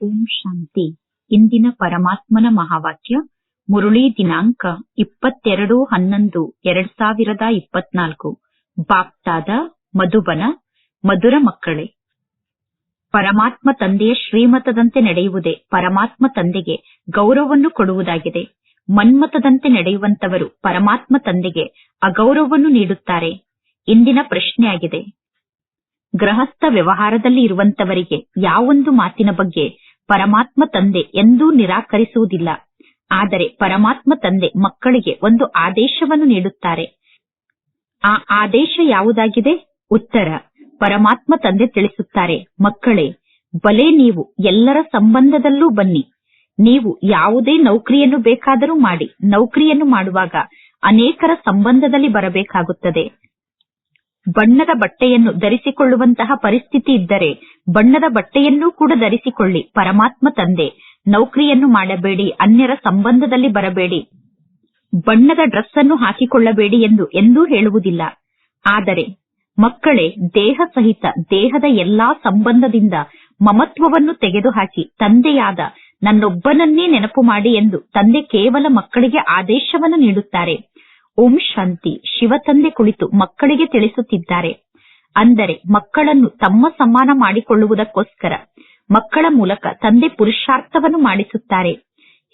ಓಂ ಶಾಂತಿ. ಇಂದಿನ ಪರಮಾತ್ಮನ ಮಹಾವಾಕ್ಯ, ಮುರುಳಿ ದಿನಾಂಕ ಇಪ್ಪತ್ತೆರಡು ಹನ್ನೊಂದು ಎರಡ್ ಸಾವಿರದ ಇಪ್ಪತ್ನಾಲ್ಕು. ಬಾಪ್ತಾದ ಮಧುಬನ, ಮಧುರ ಮಕ್ಕಳೇ. ಪರಮಾತ್ಮ ತಂದೆಯ ಶ್ರೀಮತದಂತೆ ನಡೆಯುವುದೇ ಪರಮಾತ್ಮ ತಂದೆಗೆ ಗೌರವವನ್ನು ಕೊಡುವುದಾಗಿದೆ. ಮನ್ಮತದಂತೆ ನಡೆಯುವಂತವರು ಪರಮಾತ್ಮ ತಂದೆಗೆ ಅಗೌರವವನ್ನು ನೀಡುತ್ತಾರೆ. ಇಂದಿನ ಪ್ರಶ್ನೆಯಾಗಿದೆ. ಗೃಹಸ್ಥ ವ್ಯವಹಾರದಲ್ಲಿ ಇರುವಂತವರಿಗೆ ಯಾವೊಂದು ಮಾತಿನ ಬಗ್ಗೆ ಪರಮಾತ್ಮ ತಂದೆ ಎಂದೂ ನಿರಾಕರಿಸುವುದಿಲ್ಲ. ಆದರೆ ಪರಮಾತ್ಮ ತಂದೆ ಮಕ್ಕಳಿಗೆ ಒಂದು ಆದೇಶವನ್ನು ನೀಡುತ್ತಾರೆ. ಆ ಆದೇಶ ಯಾವುದಾಗಿದೆ? ಉತ್ತರ. ಪರಮಾತ್ಮ ತಂದೆ ತಿಳಿಸುತ್ತಾರೆ, ಮಕ್ಕಳೇ, ಬಲೆ ನೀವು ಎಲ್ಲರ ಸಂಬಂಧದಲ್ಲೂ ಬನ್ನಿ. ನೀವು ಯಾವುದೇ ನೌಕರಿಯನ್ನು ಬೇಕಾದರೂ ಮಾಡಿ. ನೌಕರಿಯನ್ನು ಮಾಡುವಾಗ ಅನೇಕರ ಸಂಬಂಧದಲ್ಲಿ ಬರಬೇಕಾಗುತ್ತದೆ. ಬಣ್ಣದ ಬಟ್ಟೆಯನ್ನು ಧರಿಸಿಕೊಳ್ಳುವಂತಹ ಪರಿಸ್ಥಿತಿ ಇದ್ದರೆ ಬಣ್ಣದ ಬಟ್ಟೆಯನ್ನೂ ಕೂಡ ಧರಿಸಿಕೊಳ್ಳಿ. ಪರಮಾತ್ಮ ತಂದೆ, ನೌಕರಿಯನ್ನು ಮಾಡಬೇಡಿ, ಅನ್ಯರ ಸಂಬಂಧದಲ್ಲಿ ಬರಬೇಡಿ. ಬಣ್ಣದ ಡ್ರೆಸ್ ಅನ್ನು ಹಾಕಿಕೊಳ್ಳಬೇಡಿ ಎಂದು ಎಂದೂ ಹೇಳುವುದಿಲ್ಲ. ಆದರೆ ಮಕ್ಕಳೇ, ದೇಹ ಸಹಿತ, ದೇಹದ ಎಲ್ಲಾ ಸಂಬಂಧದಿಂದ ಮಮತ್ವವನ್ನು ತೆಗೆದುಹಾಕಿ, ತಂದೆಯಾದ ನನ್ನೊಬ್ಬನನ್ನೇ ನೆನಪು ಮಾಡಿ ಎಂದು ತಂದೆ ಕೇವಲ ಮಕ್ಕಳಿಗೆ ಆದೇಶವನ್ನು ನೀಡುತ್ತಾರೆ. ಓಂ ಶಾಂತಿ ಶಿವ ತಂದೆ ಕುಳಿತು ಮಕ್ಕಳಿಗೆ ತಿಳಿಸುತ್ತಿದ್ದಾರೆ. ಅಂದರೆ ಮಕ್ಕಳನ್ನು ತಮ್ಮ ಸಮಾನ ಮಾಡಿಕೊಳ್ಳುವುದಕ್ಕೋಸ್ಕರ ಮಕ್ಕಳ ಮೂಲಕ ತಂದೆ ಪುರುಷಾರ್ಥವನ್ನು ಮಾಡಿಸುತ್ತಾರೆ.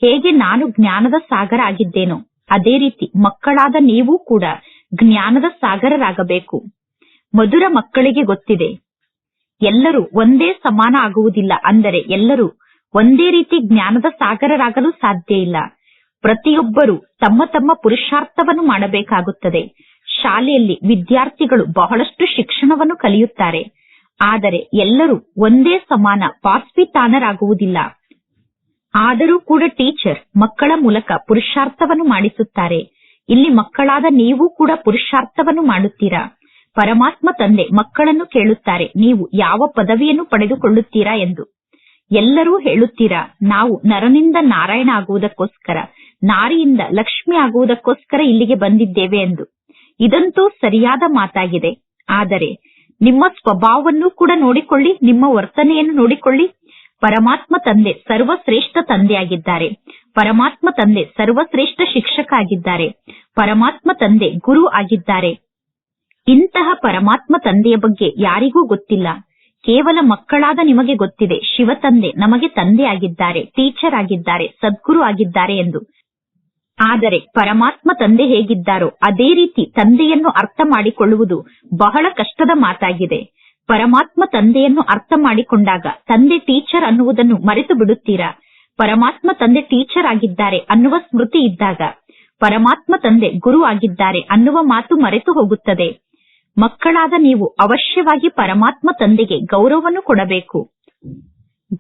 ಹೇಗೆ ನಾನು ಜ್ಞಾನದ ಸಾಗರ ಆಗಿದ್ದೇನೋ ಅದೇ ರೀತಿ ಮಕ್ಕಳಾದ ನೀವು ಕೂಡ ಜ್ಞಾನದ ಸಾಗರರಾಗಬೇಕು. ಮಧುರ ಮಕ್ಕಳಿಗೆ ಗೊತ್ತಿದೆ. ಎಲ್ಲರೂ ಒಂದೇ ಸಮಾನ ಆಗುವುದಿಲ್ಲ. ಅಂದರೆ ಎಲ್ಲರೂ ಒಂದೇ ರೀತಿ ಜ್ಞಾನದ ಸಾಗರರಾಗಲು ಸಾಧ್ಯ ಇಲ್ಲ. ಪ್ರತಿಯೊಬ್ಬರೂ ತಮ್ಮ ತಮ್ಮ ಪುರುಷಾರ್ಥವನ್ನು ಮಾಡಬೇಕಾಗುತ್ತದೆ. ಶಾಲೆಯಲ್ಲಿ ವಿದ್ಯಾರ್ಥಿಗಳು ಬಹಳಷ್ಟು ಶಿಕ್ಷಣವನ್ನು ಕಲಿಯುತ್ತಾರೆ. ಆದರೆ ಎಲ್ಲರೂ ಒಂದೇ ಸಮಾನ ಪಾಸ್ಪಿತಾನರಾಗುವುದಿಲ್ಲ ಆದರೂ ಕೂಡ ಟೀಚರ್ ಮಕ್ಕಳ ಮೂಲಕ ಪುರುಷಾರ್ಥವನ್ನು ಮಾಡಿಸುತ್ತಾರೆ. ಇಲ್ಲಿ ಮಕ್ಕಳಾದ ನೀವು ಕೂಡ ಪುರುಷಾರ್ಥವನ್ನು ಮಾಡುತ್ತೀರಾ? ಪರಮಾತ್ಮ ತಂದೆ ಮಕ್ಕಳನ್ನು ಕೇಳುತ್ತಾರೆ, ನೀವು ಯಾವ ಪದವಿಯನ್ನು ಪಡೆದುಕೊಳ್ಳುತ್ತೀರಾ ಎಂದು. ಎಲ್ಲರೂ ಹೇಳುತ್ತೀರಾ, ನಾವು ನರನಿಂದ ನಾರಾಯಣ ಆಗುವುದಕ್ಕೋಸ್ಕರ ನಾರಿಯಿಂದ ಲಕ್ಷ್ಮಿ ಆಗುವುದಕ್ಕೋಸ್ಕರ ಇಲ್ಲಿಗೆ ಬಂದಿದ್ದೇವೆ ಎಂದು. ಇದಂತೂ ಸರಿಯಾದ ಮಾತಾಗಿದೆ. ಆದರೆ ನಿಮ್ಮ ಸ್ವಭಾವವನ್ನು ಕೂಡ ನೋಡಿಕೊಳ್ಳಿ, ನಿಮ್ಮ ವರ್ತನೆಯನ್ನು ನೋಡಿಕೊಳ್ಳಿ. ಪರಮಾತ್ಮ ತಂದೆ ಸರ್ವಶ್ರೇಷ್ಠ ತಂದೆಯಾಗಿದ್ದಾರೆ. ಪರಮಾತ್ಮ ತಂದೆ ಸರ್ವಶ್ರೇಷ್ಠ ಶಿಕ್ಷಕ ಆಗಿದ್ದಾರೆ ಪರಮಾತ್ಮ ತಂದೆ ಗುರು ಆಗಿದ್ದಾರೆ. ಇಂತಹ ಪರಮಾತ್ಮ ತಂದೆಯ ಬಗ್ಗೆ ಯಾರಿಗೂ ಗೊತ್ತಿಲ್ಲ. ಕೇವಲ ಮಕ್ಕಳಾದ ನಿಮಗೆ ಗೊತ್ತಿದೆ. ಶಿವ ತಂದೆ ನಮಗೆ ತಂದೆ ಆಗಿದ್ದಾರೆ ಟೀಚರ್ ಆಗಿದ್ದಾರೆ, ಸದ್ಗುರು ಆಗಿದ್ದಾರೆ ಎಂದು. ಆದರೆ ಪರಮಾತ್ಮ ತಂದೆ ಹೇಗಿದ್ದಾರೋ ಅದೇ ರೀತಿ ತಂದೆಯನ್ನು ಅರ್ಥ ಮಾಡಿಕೊಳ್ಳುವುದು ಬಹಳ ಕಷ್ಟದ ಮಾತಾಗಿದೆ. ಪರಮಾತ್ಮ ತಂದೆಯನ್ನು ಅರ್ಥ ಮಾಡಿಕೊಂಡಾಗ ತಂದೆ ಟೀಚರ್ ಅನ್ನುವುದನ್ನು ಮರೆತು ಬಿಡುತ್ತೀರಾ? ಪರಮಾತ್ಮ ತಂದೆ ಟೀಚರ್ ಆಗಿದ್ದಾರೆ ಅನ್ನುವ ಸ್ಮೃತಿ ಇದ್ದಾಗ ಪರಮಾತ್ಮ ತಂದೆ ಗುರು ಆಗಿದ್ದಾರೆ ಅನ್ನುವ ಮಾತು ಮರೆತು ಹೋಗುತ್ತದೆ. ಮಕ್ಕಳಾದ ನೀವು ಅವಶ್ಯವಾಗಿ ಪರಮಾತ್ಮ ತಂದೆಗೆ ಗೌರವವನ್ನು ಕೊಡಬೇಕು.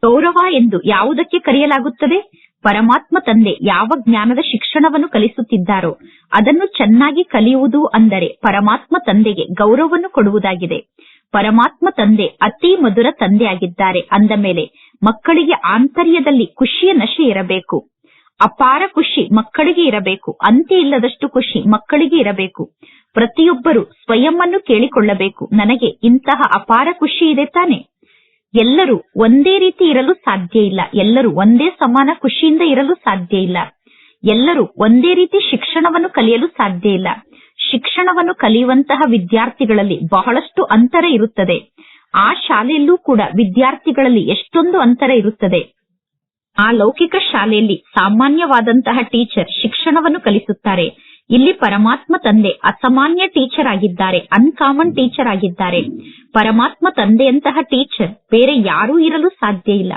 ಗೌರವ ಎಂದು ಯಾವುದಕ್ಕೆ ಕರೆಯಲಾಗುತ್ತದೆ? ಪರಮಾತ್ಮ ತಂದೆ ಯಾವ ಜ್ಞಾನದ ಶಿಕ್ಷಣವನ್ನು ಕಲಿಸುತ್ತಿದ್ದಾರೋ ಅದನ್ನು ಚೆನ್ನಾಗಿ ಕಲಿಯುವುದು ಅಂದರೆ ಪರಮಾತ್ಮ ತಂದೆಗೆ ಗೌರವವನ್ನು ಕೊಡುವುದಾಗಿದೆ. ಪರಮಾತ್ಮ ತಂದೆ ಅತಿ ಮಧುರ ತಂದೆಯಾಗಿದ್ದಾರೆ ಅಂದ ಮೇಲೆ ಮಕ್ಕಳಿಗೆ ಆಂತರ್ಯದಲ್ಲಿ ಖುಷಿಯ ನಶೆ ಇರಬೇಕು. ಅಪಾರ ಖುಷಿ ಮಕ್ಕಳಿಗೆ ಇರಬೇಕು, ಅಂತ್ಯ ಇಲ್ಲದಷ್ಟು ಖುಷಿ ಮಕ್ಕಳಿಗೆ ಇರಬೇಕು. ಪ್ರತಿಯೊಬ್ಬರು ಸ್ವಯಂ ಅನ್ನು ಕೇಳಿಕೊಳ್ಳಬೇಕು, ನನಗೆ ಇಂತಹ ಅಪಾರ ಖುಷಿ ಇದೆ ತಾನೆ. ಎಲ್ಲರೂ ಒಂದೇ ರೀತಿ ಇರಲು ಸಾಧ್ಯ ಇಲ್ಲ. ಎಲ್ಲರೂ ಒಂದೇ ಸಮಾನ ಖುಷಿಯಿಂದ ಇರಲು ಸಾಧ್ಯ ಇಲ್ಲ. ಎಲ್ಲರೂ ಒಂದೇ ರೀತಿ ಶಿಕ್ಷಣವನ್ನು ಕಲಿಯಲು ಸಾಧ್ಯ ಇಲ್ಲ. ಶಿಕ್ಷಣವನ್ನು ಕಲಿಯುವಂತಹ ವಿದ್ಯಾರ್ಥಿಗಳಲ್ಲಿ ಬಹಳಷ್ಟು ಅಂತರ ಇರುತ್ತದೆ. ಆ ಶಾಲೆಯಲ್ಲೂ ಕೂಡ ವಿದ್ಯಾರ್ಥಿಗಳಲ್ಲಿ ಎಷ್ಟೊಂದು ಅಂತರ ಇರುತ್ತದೆ. ಆ ಲೌಕಿಕ ಶಾಲೆಯಲ್ಲಿ ಸಾಮಾನ್ಯವಾದಂತಹ ಟೀಚರ್ ಶಿಕ್ಷಣವನ್ನು ಕಲಿಸುತ್ತಾರೆ. ಇಲ್ಲಿ ಪರಮಾತ್ಮ ತಂದೆ, ಅಸಾಮಾನ್ಯ ಟೀಚರ್ ಆಗಿದ್ದಾರೆ ಅನ್ಕಾಮನ್ ಟೀಚರ್ ಆಗಿದ್ದಾರೆ. ಪರಮಾತ್ಮ ತಂದೆಯಂತಹ ಟೀಚರ್ ಬೇರೆ ಯಾರೂ ಇರಲು ಸಾಧ್ಯ ಇಲ್ಲ.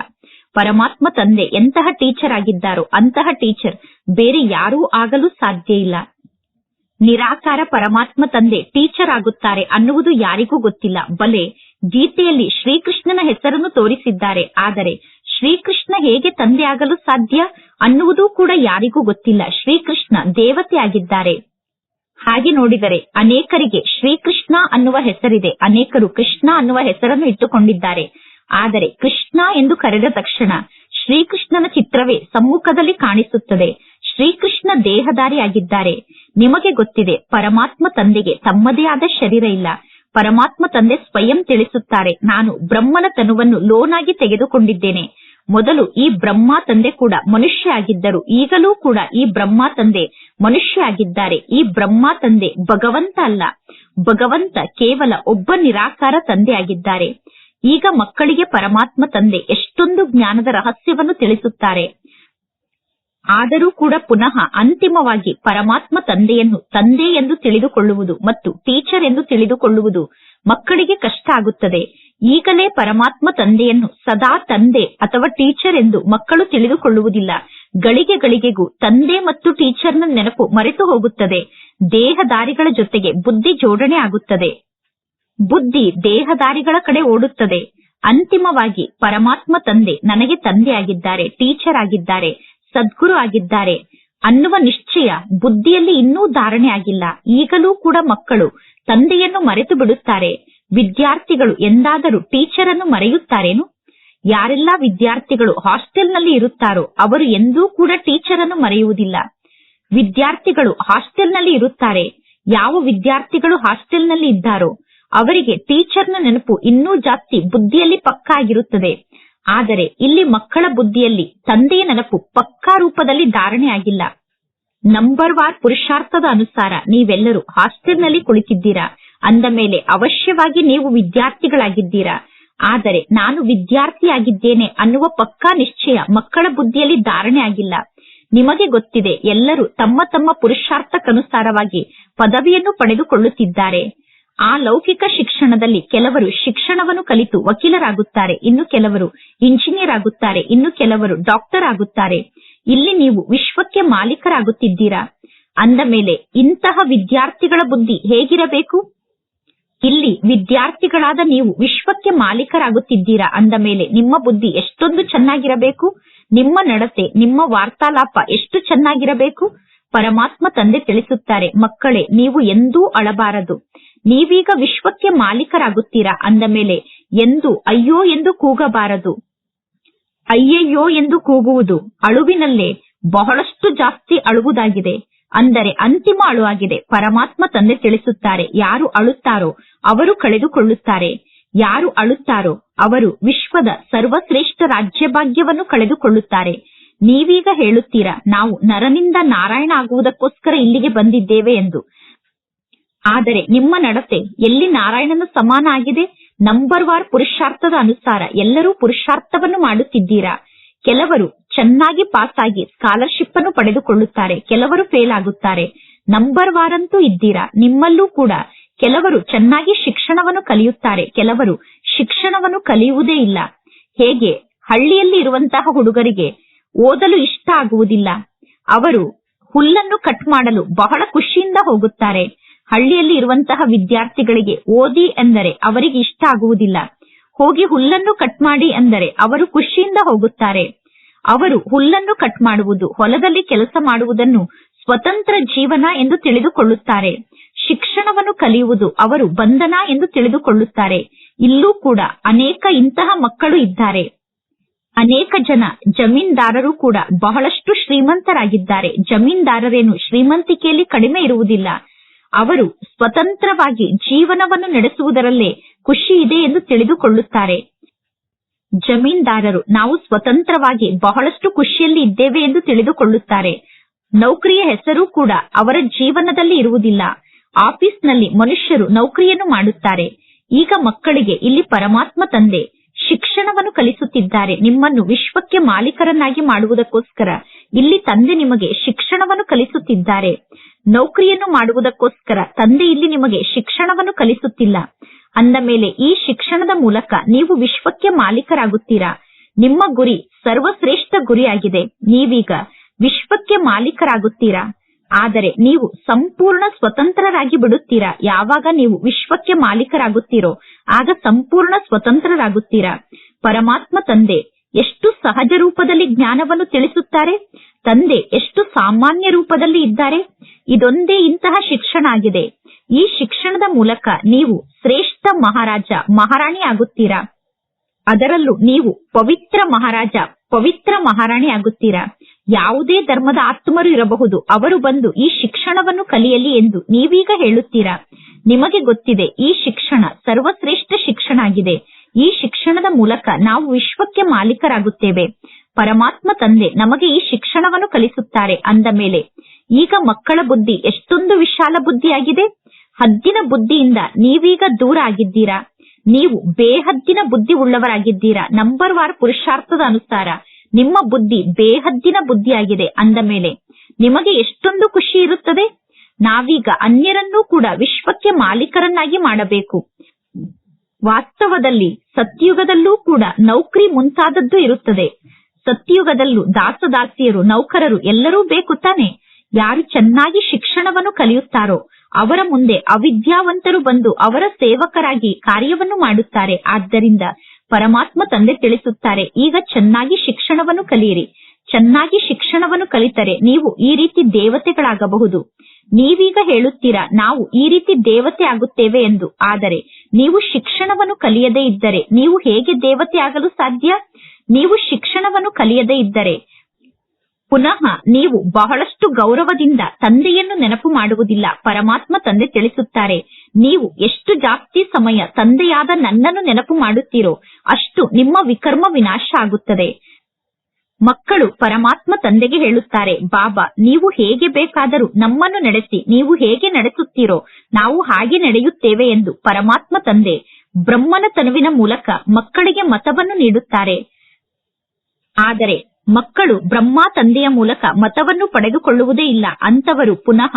ಪರಮಾತ್ಮ ತಂದೆ ಎಂತಹ ಟೀಚರ್ ಆಗಿದ್ದಾರೋ ಅಂತಹ ಟೀಚರ್ ಬೇರೆ ಯಾರೂ ಆಗಲು ಸಾಧ್ಯ ಇಲ್ಲ. ನಿರಾಕಾರ ಪರಮಾತ್ಮ ತಂದೆ ಟೀಚರ್ ಆಗುತ್ತಾರೆ ಅನ್ನುವುದು ಯಾರಿಗೂ ಗೊತ್ತಿಲ್ಲ. ಬಲೆ, ಗೀತೆಯಲ್ಲಿ ಶ್ರೀಕೃಷ್ಣನ ಹೆಸರನ್ನು ತೋರಿಸಿದ್ದಾರೆ. ಆದರೆ ಶ್ರೀಕೃಷ್ಣ ಹೇಗೆ ತಂದೆ ಆಗಲು ಸಾಧ್ಯ ಅನ್ನುವುದು ಕೂಡ ಯಾರಿಗೂ ಗೊತ್ತಿಲ್ಲ. ಶ್ರೀಕೃಷ್ಣ ದೇವತೆ ಆಗಿದ್ದಾರೆ. ಹಾಗೆ ನೋಡಿದರೆ ಅನೇಕರಿಗೆ ಶ್ರೀಕೃಷ್ಣ ಅನ್ನುವ ಹೆಸರಿದೆ. ಅನೇಕರು ಕೃಷ್ಣ ಅನ್ನುವ ಹೆಸರನ್ನು ಇಟ್ಟುಕೊಂಡಿದ್ದಾರೆ. ಆದರೆ ಕೃಷ್ಣ ಎಂದು ಕರೆದ ತಕ್ಷಣ ಶ್ರೀಕೃಷ್ಣನ ಚಿತ್ರವೇ ಸಮ್ಮುಖದಲ್ಲಿ ಕಾಣಿಸುತ್ತದೆ. ಶ್ರೀಕೃಷ್ಣ ದೇಹದಾರಿ ಆಗಿದ್ದಾರೆ ನಿಮಗೆ ಗೊತ್ತಿದೆ, ಪರಮಾತ್ಮ ತಂದೆಗೆ ತಮ್ಮದೇ ಆದ ಶರೀರ ಇಲ್ಲ. ಪರಮಾತ್ಮ ತಂದೆ ಸ್ವಯಂ ತಿಳಿಸುತ್ತಾರೆ. ನಾನು ಬ್ರಹ್ಮನ ತನುವನ್ನು ಲೋನಾಗಿ ತೆಗೆದುಕೊಂಡಿದ್ದೇನೆ. ಮೊದಲು ಈ ಬ್ರಹ್ಮ ತಂದೆ ಕೂಡ ಮನುಷ್ಯ ಆಗಿದ್ದರು. ಈಗಲೂ ಕೂಡ ಈ ಬ್ರಹ್ಮ ತಂದೆ ಮನುಷ್ಯ ಆಗಿದ್ದಾರೆ. ಈ ಬ್ರಹ್ಮ ತಂದೆ ಭಗವಂತ ಅಲ್ಲ. ಭಗವಂತ ಕೇವಲ ಒಬ್ಬ ನಿರಾಕಾರ ತಂದೆ ಆಗಿದ್ದಾರೆ. ಈಗ ಮಕ್ಕಳಿಗೆ ಪರಮಾತ್ಮ ತಂದೆ ಎಷ್ಟೊಂದು ಜ್ಞಾನದ ರಹಸ್ಯವನ್ನು ತಿಳಿಸುತ್ತಾರೆ. ಆದರೂ ಕೂಡ ಪುನಃ ಅಂತಿಮವಾಗಿ ಪರಮಾತ್ಮ ತಂದೆಯನ್ನು ತಂದೆ ಎಂದು ತಿಳಿದುಕೊಳ್ಳುವುದು ಮತ್ತು ಟೀಚರ್ ಎಂದು ತಿಳಿದುಕೊಳ್ಳುವುದು ಮಕ್ಕಳಿಗೆ ಕಷ್ಟ ಆಗುತ್ತದೆ. ಈಗಲೇ ಪರಮಾತ್ಮ ತಂದೆಯನ್ನು, ಸದಾ ತಂದೆ ಅಥವಾ ಟೀಚರ್ ಎಂದು ಮಕ್ಕಳು ತಿಳಿದುಕೊಳ್ಳುವುದಿಲ್ಲ. ಗಳಿಗೆ ಗಳಿಗೆಗೂ ತಂದೆ ಮತ್ತು ಟೀಚರ್ನ ನೆನಪು ಮರೆತು ಹೋಗುತ್ತದೆ. ದೇಹದಾರಿಗಳ ಜೊತೆಗೆ ಬುದ್ಧಿ ಜೋಡಣೆ ಆಗುತ್ತದೆ. ಬುದ್ಧಿ ದೇಹದಾರಿಗಳ ಕಡೆ ಓಡುತ್ತದೆ. ಅಂತಿಮವಾಗಿ ಪರಮಾತ್ಮ ತಂದೆ ನನಗೆ ತಂದೆ ಆಗಿದ್ದಾರೆ ಟೀಚರ್ ಆಗಿದ್ದಾರೆ, ಸದ್ಗುರು ಆಗಿದ್ದಾರೆ ಅನ್ನುವ ನಿಶ್ಚಯ ಬುದ್ಧಿಯಲ್ಲಿ ಇನ್ನೂ ಧಾರಣೆ ಆಗಿಲ್ಲ. ಈಗಲೂ ಕೂಡ ಮಕ್ಕಳು ತಂದೆಯನ್ನು ಮರೆತು ಬಿಡುತ್ತಾರೆ. ವಿದ್ಯಾರ್ಥಿಗಳು ಎಂದಾದರೂ ಟೀಚರ್ ಅನ್ನು ಮರೆಯುತ್ತಾರೇನು? ಯಾರೆಲ್ಲ ವಿದ್ಯಾರ್ಥಿಗಳು ಹಾಸ್ಟೆಲ್ನಲ್ಲಿ ಇರುತ್ತಾರೋ ಅವರು ಎಂದೂ ಕೂಡ ಟೀಚರ್ ಅನ್ನು ಮರೆಯುವುದಿಲ್ಲ. ವಿದ್ಯಾರ್ಥಿಗಳು ಹಾಸ್ಟೆಲ್ನಲ್ಲಿ ಇರುತ್ತಾರೆ. ಯಾವ ವಿದ್ಯಾರ್ಥಿಗಳು ಹಾಸ್ಟೆಲ್ನಲ್ಲಿ ಇದ್ದಾರೋ ಅವರಿಗೆ ಟೀಚರ್ನ ನೆನಪು ಇನ್ನೂ ಜಾಸ್ತಿ ಬುದ್ಧಿಯಲ್ಲಿ ಪಕ್ಕಾ ಆಗಿರುತ್ತದೆ. ಆದರೆ ಇಲ್ಲಿ ಮಕ್ಕಳ ಬುದ್ಧಿಯಲ್ಲಿ ತಂದೆಯ ನೆನಪು ಪಕ್ಕಾ ರೂಪದಲ್ಲಿ ಧಾರಣೆ ಆಗಿಲ್ಲ. ನಂಬರ್ ವಾರ್ ಪುರುಷಾರ್ಥದ ಅನುಸಾರ ನೀವೆಲ್ಲರೂ ಹಾಸ್ಟೆಲ್ನಲ್ಲಿ ಕುಳಿತಿದ್ದೀರಾ? ಅಂದ ಮೇಲೆ ಅವಶ್ಯವಾಗಿ ನೀವು ವಿದ್ಯಾರ್ಥಿಗಳಾಗಿದ್ದೀರಾ? ಆದರೆ ನಾನು ವಿದ್ಯಾರ್ಥಿಯಾಗಿದ್ದೇನೆ ಅನ್ನುವ ಪಕ್ಕಾ ನಿಶ್ಚಯ ಮಕ್ಕಳ ಬುದ್ಧಿಯಲ್ಲಿ ಧಾರಣೆ ಆಗಿಲ್ಲ. ನಿಮಗೆ ಗೊತ್ತಿದೆ, ಎಲ್ಲರೂ ತಮ್ಮ ತಮ್ಮ ಪುರುಷಾರ್ಥಕ್ಕನುಸಾರವಾಗಿ ಪದವಿಯನ್ನು ಪಡೆದುಕೊಳ್ಳುತ್ತಿದ್ದಾರೆ. ಆ ಲೌಕಿಕ ಶಿಕ್ಷಣದಲ್ಲಿ ಕೆಲವರು ಶಿಕ್ಷಣವನ್ನು ಕಲಿತು ವಕೀಲರಾಗುತ್ತಾರೆ, ಇನ್ನು ಕೆಲವರು ಇಂಜಿನಿಯರ್ ಆಗುತ್ತಾರೆ ಇನ್ನು ಕೆಲವರು ಡಾಕ್ಟರ್ ಆಗುತ್ತಾರೆ ಇಲ್ಲಿ ನೀವು ವಿಶ್ವಕ್ಕೆ ಮಾಲೀಕರಾಗುತ್ತಿದ್ದೀರಾ? ಅಂದ ಮೇಲೆ, ಇಂತಹ ವಿದ್ಯಾರ್ಥಿಗಳ ಬುದ್ಧಿ ಹೇಗಿರಬೇಕು? ಇಲ್ಲಿ ವಿದ್ಯಾರ್ಥಿಗಳಾದ ನೀವು ವಿಶ್ವಕ್ಕೆ ಮಾಲೀಕರಾಗುತ್ತಿದ್ದೀರಾ ಅಂದ ಮೇಲೆ ನಿಮ್ಮ ಬುದ್ಧಿ ಎಷ್ಟೊಂದು ಚೆನ್ನಾಗಿರಬೇಕು? ನಿಮ್ಮ ನಡತೆ, ನಿಮ್ಮ ವಾರ್ತಾಲಾಪ ಎಷ್ಟು ಚೆನ್ನಾಗಿರಬೇಕು? ಪರಮಾತ್ಮ ತಂದೆ ತಿಳಿಸುತ್ತಾರೆ, ಮಕ್ಕಳೇ, ನೀವು ಎಂದೂ ಅಳಬಾರದು. ನೀವೀಗ ವಿಶ್ವಕ್ಕೆ ಮಾಲೀಕರಾಗುತ್ತೀರಾ ಅಂದ ಮೇಲೆ ಎಂದು ಅಯ್ಯೋ ಎಂದು ಕೂಗಬಾರದು. ಅಯ್ಯಯ್ಯೋ ಎಂದು ಕೂಗುವುದು ಅಳುವಿನಲ್ಲೇ ಬಹಳಷ್ಟು ಜಾಸ್ತಿ ಅಳುವುದಾಗಿದೆ. ಅಂದರೆ ಅಂತಿಮ ಅಳುವಾಗಿದೆ. ಪರಮಾತ್ಮ ತಂದೆ ತಿಳಿಸುತ್ತಾರೆ. ಯಾರು ಅಳುತ್ತಾರೋ ಅವರು ಕಳೆದುಕೊಳ್ಳುತ್ತಾರೆ. ಯಾರು ಅಳುತ್ತಾರೋ ಅವರು ವಿಶ್ವದ ಸರ್ವಶ್ರೇಷ್ಠ ರಾಜ್ಯಭಾಗ್ಯವನ್ನು ಕಳೆದುಕೊಳ್ಳುತ್ತಾರೆ. ನೀವೀಗ ಹೇಳುತ್ತೀರಾ, ನಾವು ನರನಿಂದ ನಾರಾಯಣ ಆಗುವುದಕ್ಕೋಸ್ಕರ ಇಲ್ಲಿಗೆ ಬಂದಿದ್ದೇವೆ ಎಂದು. ಆದರೆ ನಿಮ್ಮ ನಡತೆ ಎಲ್ಲಿ ನಾರಾಯಣನ ಸಮಾನ ಆಗಿದೆ? ನಂಬರ್ ವಾರ್ ಪುರುಷಾರ್ಥದ ಅನುಸಾರ ಎಲ್ಲರೂ ಪುರುಷಾರ್ಥವನ್ನು ಮಾಡುತ್ತಿದ್ದೀರಾ? ಕೆಲವರು ಚೆನ್ನಾಗಿ ಪಾಸ್ ಆಗಿ ಸ್ಕಾಲರ್ಶಿಪ್ ಅನ್ನು ಪಡೆದುಕೊಳ್ಳುತ್ತಾರೆ, ಕೆಲವರು ಫೇಲ್ ಆಗುತ್ತಾರೆ. ನಂಬರ್ ವಾರಂತೂ ಇದ್ದೀರಾ? ನಿಮ್ಮಲ್ಲೂ ಕೂಡ. ಕೆಲವರು ಚೆನ್ನಾಗಿ ಶಿಕ್ಷಣವನ್ನು ಕಲಿಯುತ್ತಾರೆ, ಕೆಲವರು ಶಿಕ್ಷಣವನ್ನು ಕಲಿಯುವುದೇ ಇಲ್ಲ. ಹೇಗೆ? ಹಳ್ಳಿಯಲ್ಲಿ ಇರುವಂತಹ ಹುಡುಗರಿಗೆ ಓದಲು ಇಷ್ಟ ಆಗುವುದಿಲ್ಲ. ಅವರು ಹುಲ್ಲನ್ನು ಕಟ್ ಮಾಡಲು ಬಹಳ ಖುಷಿಯಿಂದ ಹೋಗುತ್ತಾರೆ. ಹಳ್ಳಿಯಲ್ಲಿ ಇರುವಂತಹ ವಿದ್ಯಾರ್ಥಿಗಳಿಗೆ ಓದಿ ಎಂದರೆ ಅವರಿಗೆ ಇಷ್ಟ ಆಗುವುದಿಲ್ಲ. ಹೋಗಿ ಹುಲ್ಲನ್ನು ಕಟ್ ಮಾಡಿ ಅಂದರೆ ಅವರು ಖುಷಿಯಿಂದ ಹೋಗುತ್ತಾರೆ. ಅವರು ಹುಲ್ಲನ್ನು ಕಟ್ ಮಾಡುವುದು, ಹೊಲದಲ್ಲಿ ಕೆಲಸ ಮಾಡುವುದನ್ನು ಸ್ವತಂತ್ರ ಜೀವನ ಎಂದು ತಿಳಿದುಕೊಳ್ಳುತ್ತಾರೆ. ಶಿಕ್ಷಣವನ್ನು ಕಲಿಯುವುದು ಅವರು ಬಂಧನ ಎಂದು ತಿಳಿದುಕೊಳ್ಳುತ್ತಾರೆ. ಇಲ್ಲೂ ಕೂಡ ಅನೇಕ ಇಂತಹ ಮಕ್ಕಳು ಇದ್ದಾರೆ. ಅನೇಕ ಜನ ಜಮೀನ್ದಾರರು ಕೂಡ ಬಹಳಷ್ಟು ಶ್ರೀಮಂತರಾಗಿದ್ದಾರೆ. ಜಮೀನ್ದಾರರೇನು ಶ್ರೀಮಂತಿಕೆಯಲ್ಲಿ ಕಡಿಮೆ ಇರುವುದಿಲ್ಲ. ಅವರು ಸ್ವತಂತ್ರವಾಗಿ ಜೀವನವನ್ನು ನಡೆಸುವುದರಲ್ಲೇ ಖುಷಿ ಇದೆ ಎಂದು ತಿಳಿದುಕೊಳ್ಳುತ್ತಾರೆ. ಜಮೀನ್ದಾರರು ನಾವು ಸ್ವತಂತ್ರವಾಗಿ ಬಹಳಷ್ಟು ಖುಷಿಯಲ್ಲಿ ಇದ್ದೇವೆ ಎಂದು ತಿಳಿದುಕೊಳ್ಳುತ್ತಾರೆ. ನೌಕರಿಯ ಹೆಸರು ಕೂಡ ಅವರ ಜೀವನದಲ್ಲಿ ಇರುವುದಿಲ್ಲ. ಆಫೀಸ್ನಲ್ಲಿ ಮನುಷ್ಯರು ನೌಕರಿಯನ್ನು ಮಾಡುತ್ತಾರೆ. ಈಗ ಮಕ್ಕಳಿಗೆ ಇಲ್ಲಿ ಪರಮಾತ್ಮ ತಂದೆ, ಶಿಕ್ಷಣವನ್ನು ಕಲಿಸುತ್ತಿದ್ದಾರೆ. ನಿಮ್ಮನ್ನು ವಿಶ್ವಕ್ಕೆ ಮಾಲೀಕರನ್ನಾಗಿ ಮಾಡುವುದಕ್ಕೋಸ್ಕರ ಇಲ್ಲಿ ತಂದೆ ನಿಮಗೆ ಶಿಕ್ಷಣವನ್ನು ಕಲಿಸುತ್ತಿದ್ದಾರೆ. ನೌಕರಿಯನ್ನು ಮಾಡುವುದಕ್ಕೋಸ್ಕರ ತಂದೆ ಇಲ್ಲಿ ನಿಮಗೆ ಶಿಕ್ಷಣವನ್ನು ಕಲಿಸುತ್ತಿಲ್ಲ. ಅಂದ ಮೇಲೆ ಈ ಶಿಕ್ಷಣದ ಮೂಲಕ ನೀವು ವಿಶ್ವಕ್ಕೆ ಮಾಲೀಕರಾಗುತ್ತೀರಾ? ನಿಮ್ಮ ಗುರಿ ಸರ್ವಶ್ರೇಷ್ಠ ಗುರಿಯಾಗಿದೆ. ನೀವೀಗ ವಿಶ್ವಕ್ಕೆ ಮಾಲೀಕರಾಗುತ್ತೀರಾ? ಆದರೆ ನೀವು ಸಂಪೂರ್ಣ ಸ್ವತಂತ್ರರಾಗಿ ಬಿಡುತ್ತೀರಾ? ಯಾವಾಗ ನೀವು ವಿಶ್ವಕ್ಕೆ ಮಾಲೀಕರಾಗುತ್ತೀರೋ, ಆಗ ಸಂಪೂರ್ಣ ಸ್ವತಂತ್ರರಾಗುತ್ತೀರಾ? ಪರಮಾತ್ಮ ತಂದೆ ಎಷ್ಟು ಸಹಜ ರೂಪದಲ್ಲಿ ಜ್ಞಾನವನ್ನು ತಿಳಿಸುತ್ತಾರೆ? ತಂದೆ ಎಷ್ಟು ಸಾಮಾನ್ಯ ರೂಪದಲ್ಲಿ ಇದ್ದಾರೆ? ಇದೊಂದೇ ಇಂತಹ ಶಿಕ್ಷಣ ಆಗಿದೆ. ಈ ಶಿಕ್ಷಣದ ಮೂಲಕ ನೀವು ಶ್ರೇಷ್ಠ ಮಹಾರಾಜ, ಮಹಾರಾಣಿ ಆಗುತ್ತೀರಾ? ಅದರಲ್ಲೂ ನೀವು ಪವಿತ್ರ ಮಹಾರಾಜ, ಪವಿತ್ರ ಮಹಾರಾಣಿ ಆಗುತ್ತೀರಾ? ಯಾವುದೇ ಧರ್ಮದ ಆತ್ಮರು ಇರಬಹುದು. ಅವರು ಬಂದು ಈ ಶಿಕ್ಷಣವನ್ನು ಕಲಿಯಲಿ ಎಂದು ನೀವೀಗ ಹೇಳುತ್ತೀರಾ? ನಿಮಗೆ ಗೊತ್ತಿದೆ, ಈ ಶಿಕ್ಷಣ ಸರ್ವಶ್ರೇಷ್ಠ ಶಿಕ್ಷಣ ಆಗಿದೆ. ಈ ಶಿಕ್ಷಣದ ಮೂಲಕ ನಾವು ವಿಶ್ವಕ್ಕೆ ಮಾಲೀಕರಾಗುತ್ತೇವೆ. ಪರಮಾತ್ಮ ತಂದೆ ನಮಗೆ ಈ ಶಿಕ್ಷಣವನ್ನು ಕಲಿಸುತ್ತಾರೆ ಅಂದ ಮೇಲೆ, ಈಗ ಮಕ್ಕಳ ಬುದ್ಧಿ ಎಷ್ಟೊಂದು ವಿಶಾಲ ಬುದ್ಧಿಯಾಗಿದೆ. ಹದ್ದಿನ ಬುದ್ಧಿಯಿಂದ ನೀವೀಗ ದೂರ ಆಗಿದ್ದೀರಾ? ನೀವು ಬೇಹದ್ದಿನ ಬುದ್ಧಿ ಉಳ್ಳವರಾಗಿದ್ದೀರಾ? ನಂಬರ್ ವಾರ್ ಪುರುಷಾರ್ಥದ ಅನುಸಾರ ನಿಮ್ಮ ಬುದ್ಧಿ ಬೇಹದ್ದಿನ ಬುದ್ಧಿಯಾಗಿದೆ ಅಂದ ಮೇಲೆ, ನಿಮಗೆ ಎಷ್ಟೊಂದು ಖುಷಿ ಇರುತ್ತದೆ? ನಾವೀಗ ಅನ್ಯರನ್ನೂ ಕೂಡ ವಿಶ್ವಕ್ಕೆ ಮಾಲೀಕರನ್ನಾಗಿ ಮಾಡಬೇಕು. ವಾಸ್ತವದಲ್ಲಿ ಸತ್ಯುಗದಲ್ಲೂ ಕೂಡ ನೌಕರಿ ಮುಂತಾದದ್ದು ಇರುತ್ತದೆ. ಸತ್ಯಯುಗದಲ್ಲೂ ದಾಸದಾಸಿಯರು, ನೌಕರರು ಎಲ್ಲರೂ ಬೇಕು ತಾನೆ. ಯಾರು ಚೆನ್ನಾಗಿ ಶಿಕ್ಷಣವನ್ನು ಕಲಿಯುತ್ತಾರೋ, ಅವರ ಮುಂದೆ ಅವಿದ್ಯಾವಂತರು ಬಂದು ಅವರ ಸೇವಕರಾಗಿ ಕಾರ್ಯವನ್ನು ಮಾಡುತ್ತಾರೆ. ಆದ್ದರಿಂದ ಪರಮಾತ್ಮ ತಂದೆ ತಿಳಿಸುತ್ತಾರೆ, ಈಗ ಚೆನ್ನಾಗಿ ಶಿಕ್ಷಣವನ್ನು ಕಲಿಯಿರಿ. ಚೆನ್ನಾಗಿ ಶಿಕ್ಷಣವನ್ನು ಕಲಿತರೆ ನೀವು ಈ ರೀತಿ ದೇವತೆಗಳಾಗಬಹುದು. ನೀವೀಗ ಹೇಳುತ್ತೀರಾ, ನಾವು ಈ ರೀತಿ ದೇವತೆ ಆಗುತ್ತೇವೆ ಎಂದು. ಆದರೆ ನೀವು ಶಿಕ್ಷಣವನ್ನು ಕಲಿಯದೇ ಇದ್ದರೆ ನೀವು ಹೇಗೆ ದೇವತೆ ಆಗಲು ಸಾಧ್ಯ? ನೀವು ಶಿಕ್ಷಣವನ್ನು ಕಲಿಯದೇ ಇದ್ದರೆ ಪುನಃ ನೀವು ಬಹಳಷ್ಟು ಗೌರವದಿಂದ ತಂದೆಯನ್ನು ನೆನಪು ಮಾಡುವುದಿಲ್ಲ, ಪರಮಾತ್ಮ ತಂದೆ ತಿಳಿಸುತ್ತಾರೆ, ನೀವು ಎಷ್ಟು ಜಾಸ್ತಿ ಸಮಯ ತಂದೆಯಾದ ನನ್ನನ್ನು ನೆನಪು ಮಾಡುತ್ತೀರೋ ಅಷ್ಟು ನಿಮ್ಮ ವಿಕರ್ಮ ವಿನಾಶ ಆಗುತ್ತದೆ. ಮಕ್ಕಳು ಪರಮಾತ್ಮ ತಂದೆಗೆ ಹೇಳುತ್ತಾರೆ, ಬಾಬಾ, ನೀವು ಹೇಗೆ ಬೇಕಾದರೂ ನಮ್ಮನ್ನು ನಡೆಸಿ, ನೀವು ಹೇಗೆ ನಡೆಸುತ್ತೀರೋ, ನಾವು ಹಾಗೆ ನಡೆಯುತ್ತೇವೆ ಎಂದು ಪರಮಾತ್ಮ ತಂದೆ ಬ್ರಹ್ಮನ ತನುವಿನ ಮೂಲಕ ಮಕ್ಕಳಿಗೆ ಮತವನ್ನು ನೀಡುತ್ತಾರೆ. ಆದರೆ ಮಕ್ಕಳು ಬ್ರಹ್ಮ ತಂದೆಯ ಮೂಲಕ ಮತವನ್ನು ಪಡೆದುಕೊಳ್ಳುವುದೇ ಇಲ್ಲ. ಅಂತವರು ಪುನಃ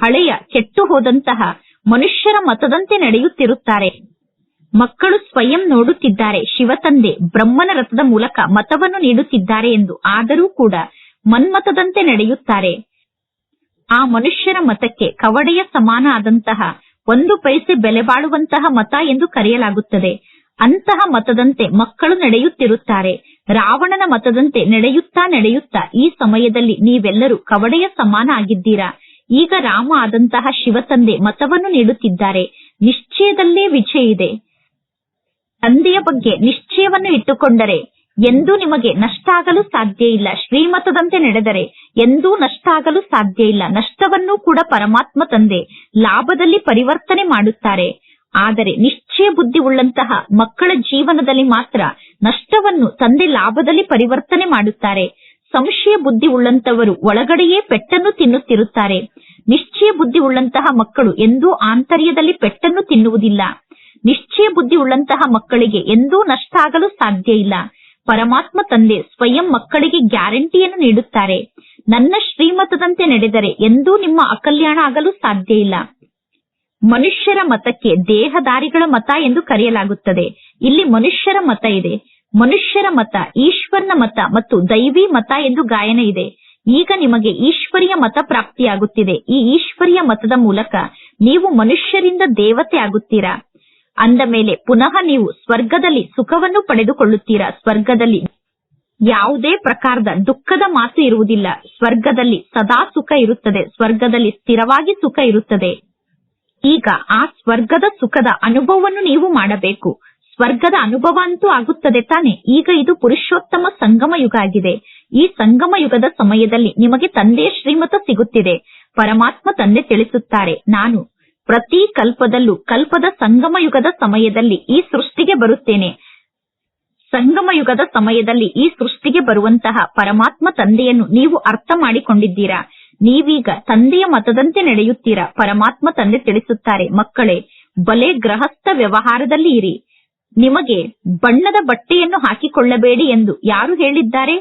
ಹಳೆಯ ಕೆಟ್ಟು ಹೋದಂತಹ ಮನುಷ್ಯರ ಮತದಂತೆ ನಡೆಯುತ್ತಿರುತ್ತಾರೆ. ಮಕ್ಕಳು ಸ್ವಯಂ ನೋಡುತ್ತಿದ್ದಾರೆ. ಶಿವತಂದೆ ಬ್ರಹ್ಮನ ರಥದ ಮೂಲಕ ಮತವನ್ನು ನೀಡುತ್ತಿದ್ದಾರೆ ಎಂದು ಆದರೂ ಕೂಡ ಮನ್ಮತದಂತೆ ನಡೆಯುತ್ತಾರೆ. ಆ ಮನುಷ್ಯರ ಮತಕ್ಕೆ ಕವಡೆಯ ಸಮಾನ ಆದಂತಹ ಒಂದು ಪೈಸೆ ಬೆಲೆ ಬಾಳುವಂತಹ ಮತ ಎಂದು ಕರೆಯಲಾಗುತ್ತದೆ. ಅಂತಹ ಮತದಂತೆ ಮಕ್ಕಳು ನಡೆಯುತ್ತಿರುತ್ತಾರೆ. ರಾವಣನ ಮತದಂತೆ ನಡೆಯುತ್ತಾ ನಡೆಯುತ್ತಾ ಈ ಸಮಯದಲ್ಲಿ ನೀವೆಲ್ಲರೂ ಕವಡೆಯ ಸಮಾನ ಆಗಿದ್ದೀರಾ? ಈಗ ರಾಮ ಆದಂತಹ ಶಿವತಂದೆ ಮತವನ್ನು ನೀಡುತ್ತಿದ್ದಾರೆ. ನಿಶ್ಚಯದಲ್ಲೇ ವಿಜಯ ಇದೆ. ತಂದೆಯ ಬಗ್ಗೆ ನಿಶ್ಚಯವನ್ನು ಇಟ್ಟುಕೊಂಡರೆ ಎಂದೂ ನಿಮಗೆ ನಷ್ಟ ಆಗಲು ಸಾಧ್ಯ ಇಲ್ಲ. ಶ್ರೀಮತದಂತೆ ನಡೆದರೆ ಎಂದೂ ನಷ್ಟ ಆಗಲು ಸಾಧ್ಯ ಇಲ್ಲ. ನಷ್ಟವನ್ನೂ ಕೂಡ ಪರಮಾತ್ಮ ತಂದೆ ಲಾಭದಲ್ಲಿ ಪರಿವರ್ತನೆ ಮಾಡುತ್ತಾರೆ. ಆದರೆ ನಿಶ್ಚಯ ಬುದ್ಧಿ ಉಳ್ಳಂತಹ ಮಕ್ಕಳ ಜೀವನದಲ್ಲಿ ಮಾತ್ರ ನಷ್ಟವನ್ನು ತಂದೆ ಲಾಭದಲ್ಲಿ ಪರಿವರ್ತನೆ ಮಾಡುತ್ತಾರೆ. ಸಂಶಯ ಬುದ್ಧಿ ಉಳ್ಳಂತವರು ಒಳಗಡೆಯೇ ಪೆಟ್ಟನ್ನು ತಿನ್ನುತ್ತಿರುತ್ತಾರೆ. ನಿಶ್ಚಯ ಬುದ್ಧಿ ಉಳ್ಳಂತಹ ಮಕ್ಕಳು ಎಂದೂ ಆಂತರ್ಯದಲ್ಲಿ ಪೆಟ್ಟನ್ನು ತಿನ್ನುವುದಿಲ್ಲ. ನಿಶ್ಚಯ ಬುದ್ಧಿ ಉಳ್ಳಂತಹ ಮಕ್ಕಳಿಗೆ ಎಂದೂ ನಷ್ಟ ಆಗಲು ಸಾಧ್ಯ ಇಲ್ಲ. ಪರಮಾತ್ಮ ತಂದೆ ಸ್ವಯಂ ಮಕ್ಕಳಿಗೆ ಗ್ಯಾರಂಟಿಯನ್ನು ನೀಡುತ್ತಾರೆ. ನನ್ನ ಶ್ರೀಮತದಂತೆ ನಡೆದರೆ ಎಂದೂ ನಿಮ್ಮ ಅಕಲ್ಯಾಣ ಆಗಲು ಸಾಧ್ಯ ಇಲ್ಲ. ಮನುಷ್ಯರ ಮತಕ್ಕೆ ದೇಹದಾರಿಗಳ ಮತ ಎಂದು ಕರೆಯಲಾಗುತ್ತದೆ. ಇಲ್ಲಿ ಮನುಷ್ಯರ ಮತ ಇದೆ. ಮನುಷ್ಯರ ಮತ ಈಶ್ವರನ ಮತ ಮತ್ತು ದೈವಿ ಮತ ಎಂದು ಗಾಯನ ಇದೆ. ಈಗ ನಿಮಗೆ ಈಶ್ವರಿಯ ಮತ ಪ್ರಾಪ್ತಿಯಾಗುತ್ತಿದೆ. ಈ ಈಶ್ವರಿಯ ಮತದ ಮೂಲಕ ನೀವು ಮನುಷ್ಯರಿಂದ ದೇವತೆ ಆಗುತ್ತೀರಾ? ಅಂದ ಮೇಲೆ ಪುನಃ ನೀವು ಸ್ವರ್ಗದಲ್ಲಿ ಸುಖವನ್ನು ಪಡೆದುಕೊಳ್ಳುತ್ತೀರಾ? ಸ್ವರ್ಗದಲ್ಲಿ ಯಾವುದೇ ಪ್ರಕಾರದ ದುಃಖದ ಮಾತು ಇರುವುದಿಲ್ಲ. ಸ್ವರ್ಗದಲ್ಲಿ ಸದಾ ಸುಖ ಇರುತ್ತದೆ. ಸ್ವರ್ಗದಲ್ಲಿ ಸ್ಥಿರವಾಗಿ ಸುಖ ಇರುತ್ತದೆ. ಈಗ ಆ ಸ್ವರ್ಗದ ಸುಖದ ಅನುಭವವನ್ನು ನೀವು ಮಾಡಬೇಕು. ಸ್ವರ್ಗದ ಅನುಭವ ಅಂತೂ ಆಗುತ್ತದೆ ತಾನೆ. ಈಗ ಇದು ಪುರುಷೋತ್ತಮ ಸಂಗಮ ಯುಗ ಆಗಿದೆ. ಈ ಸಂಗಮ ಯುಗದ ಸಮಯದಲ್ಲಿ ನಿಮಗೆ ತಂದೆಯ ಶ್ರೀಮತ ಸಿಗುತ್ತಿದೆ. ಪರಮಾತ್ಮ ತಂದೆ ತಿಳಿಸುತ್ತಾರೆ, ನಾನು ಪ್ರತಿ ಕಲ್ಪದಲ್ಲೂ, ಕಲ್ಪದ ಸಂಗಮ ಯುಗದ ಸಮಯದಲ್ಲಿ ಈ ಸೃಷ್ಟಿಗೆ ಬರುತ್ತೇನೆ. ಸಂಗಮ ಯುಗದ ಸಮಯದಲ್ಲಿ ಈ ಸೃಷ್ಟಿಗೆ ಬರುವಂತಹ ಪರಮಾತ್ಮ ತಂದೆಯನ್ನು ನೀವು ಅರ್ಥ ಮಾಡಿಕೊಂಡಿದ್ದೀರಾ? ನೀವೀಗ ತಂದೆಯ ಮತದಂತೆ ನಡೆಯುತ್ತೀರಾ? ಪರಮಾತ್ಮ ತಂದೆ ತಿಳಿಸುತ್ತಾರೆ, ಮಕ್ಕಳೇ, ಬಲೆ ಗ್ರಹಸ್ಥ ವ್ಯವಹಾರದಲ್ಲಿ ಇರಿ. ನಿಮಗೆ ಬಣ್ಣದ ಬಟ್ಟೆಯನ್ನು ಹಾಕಿಕೊಳ್ಳಬೇಡಿ ಎಂದು ಯಾರು ಹೇಳಿದ್ದಾರೆ?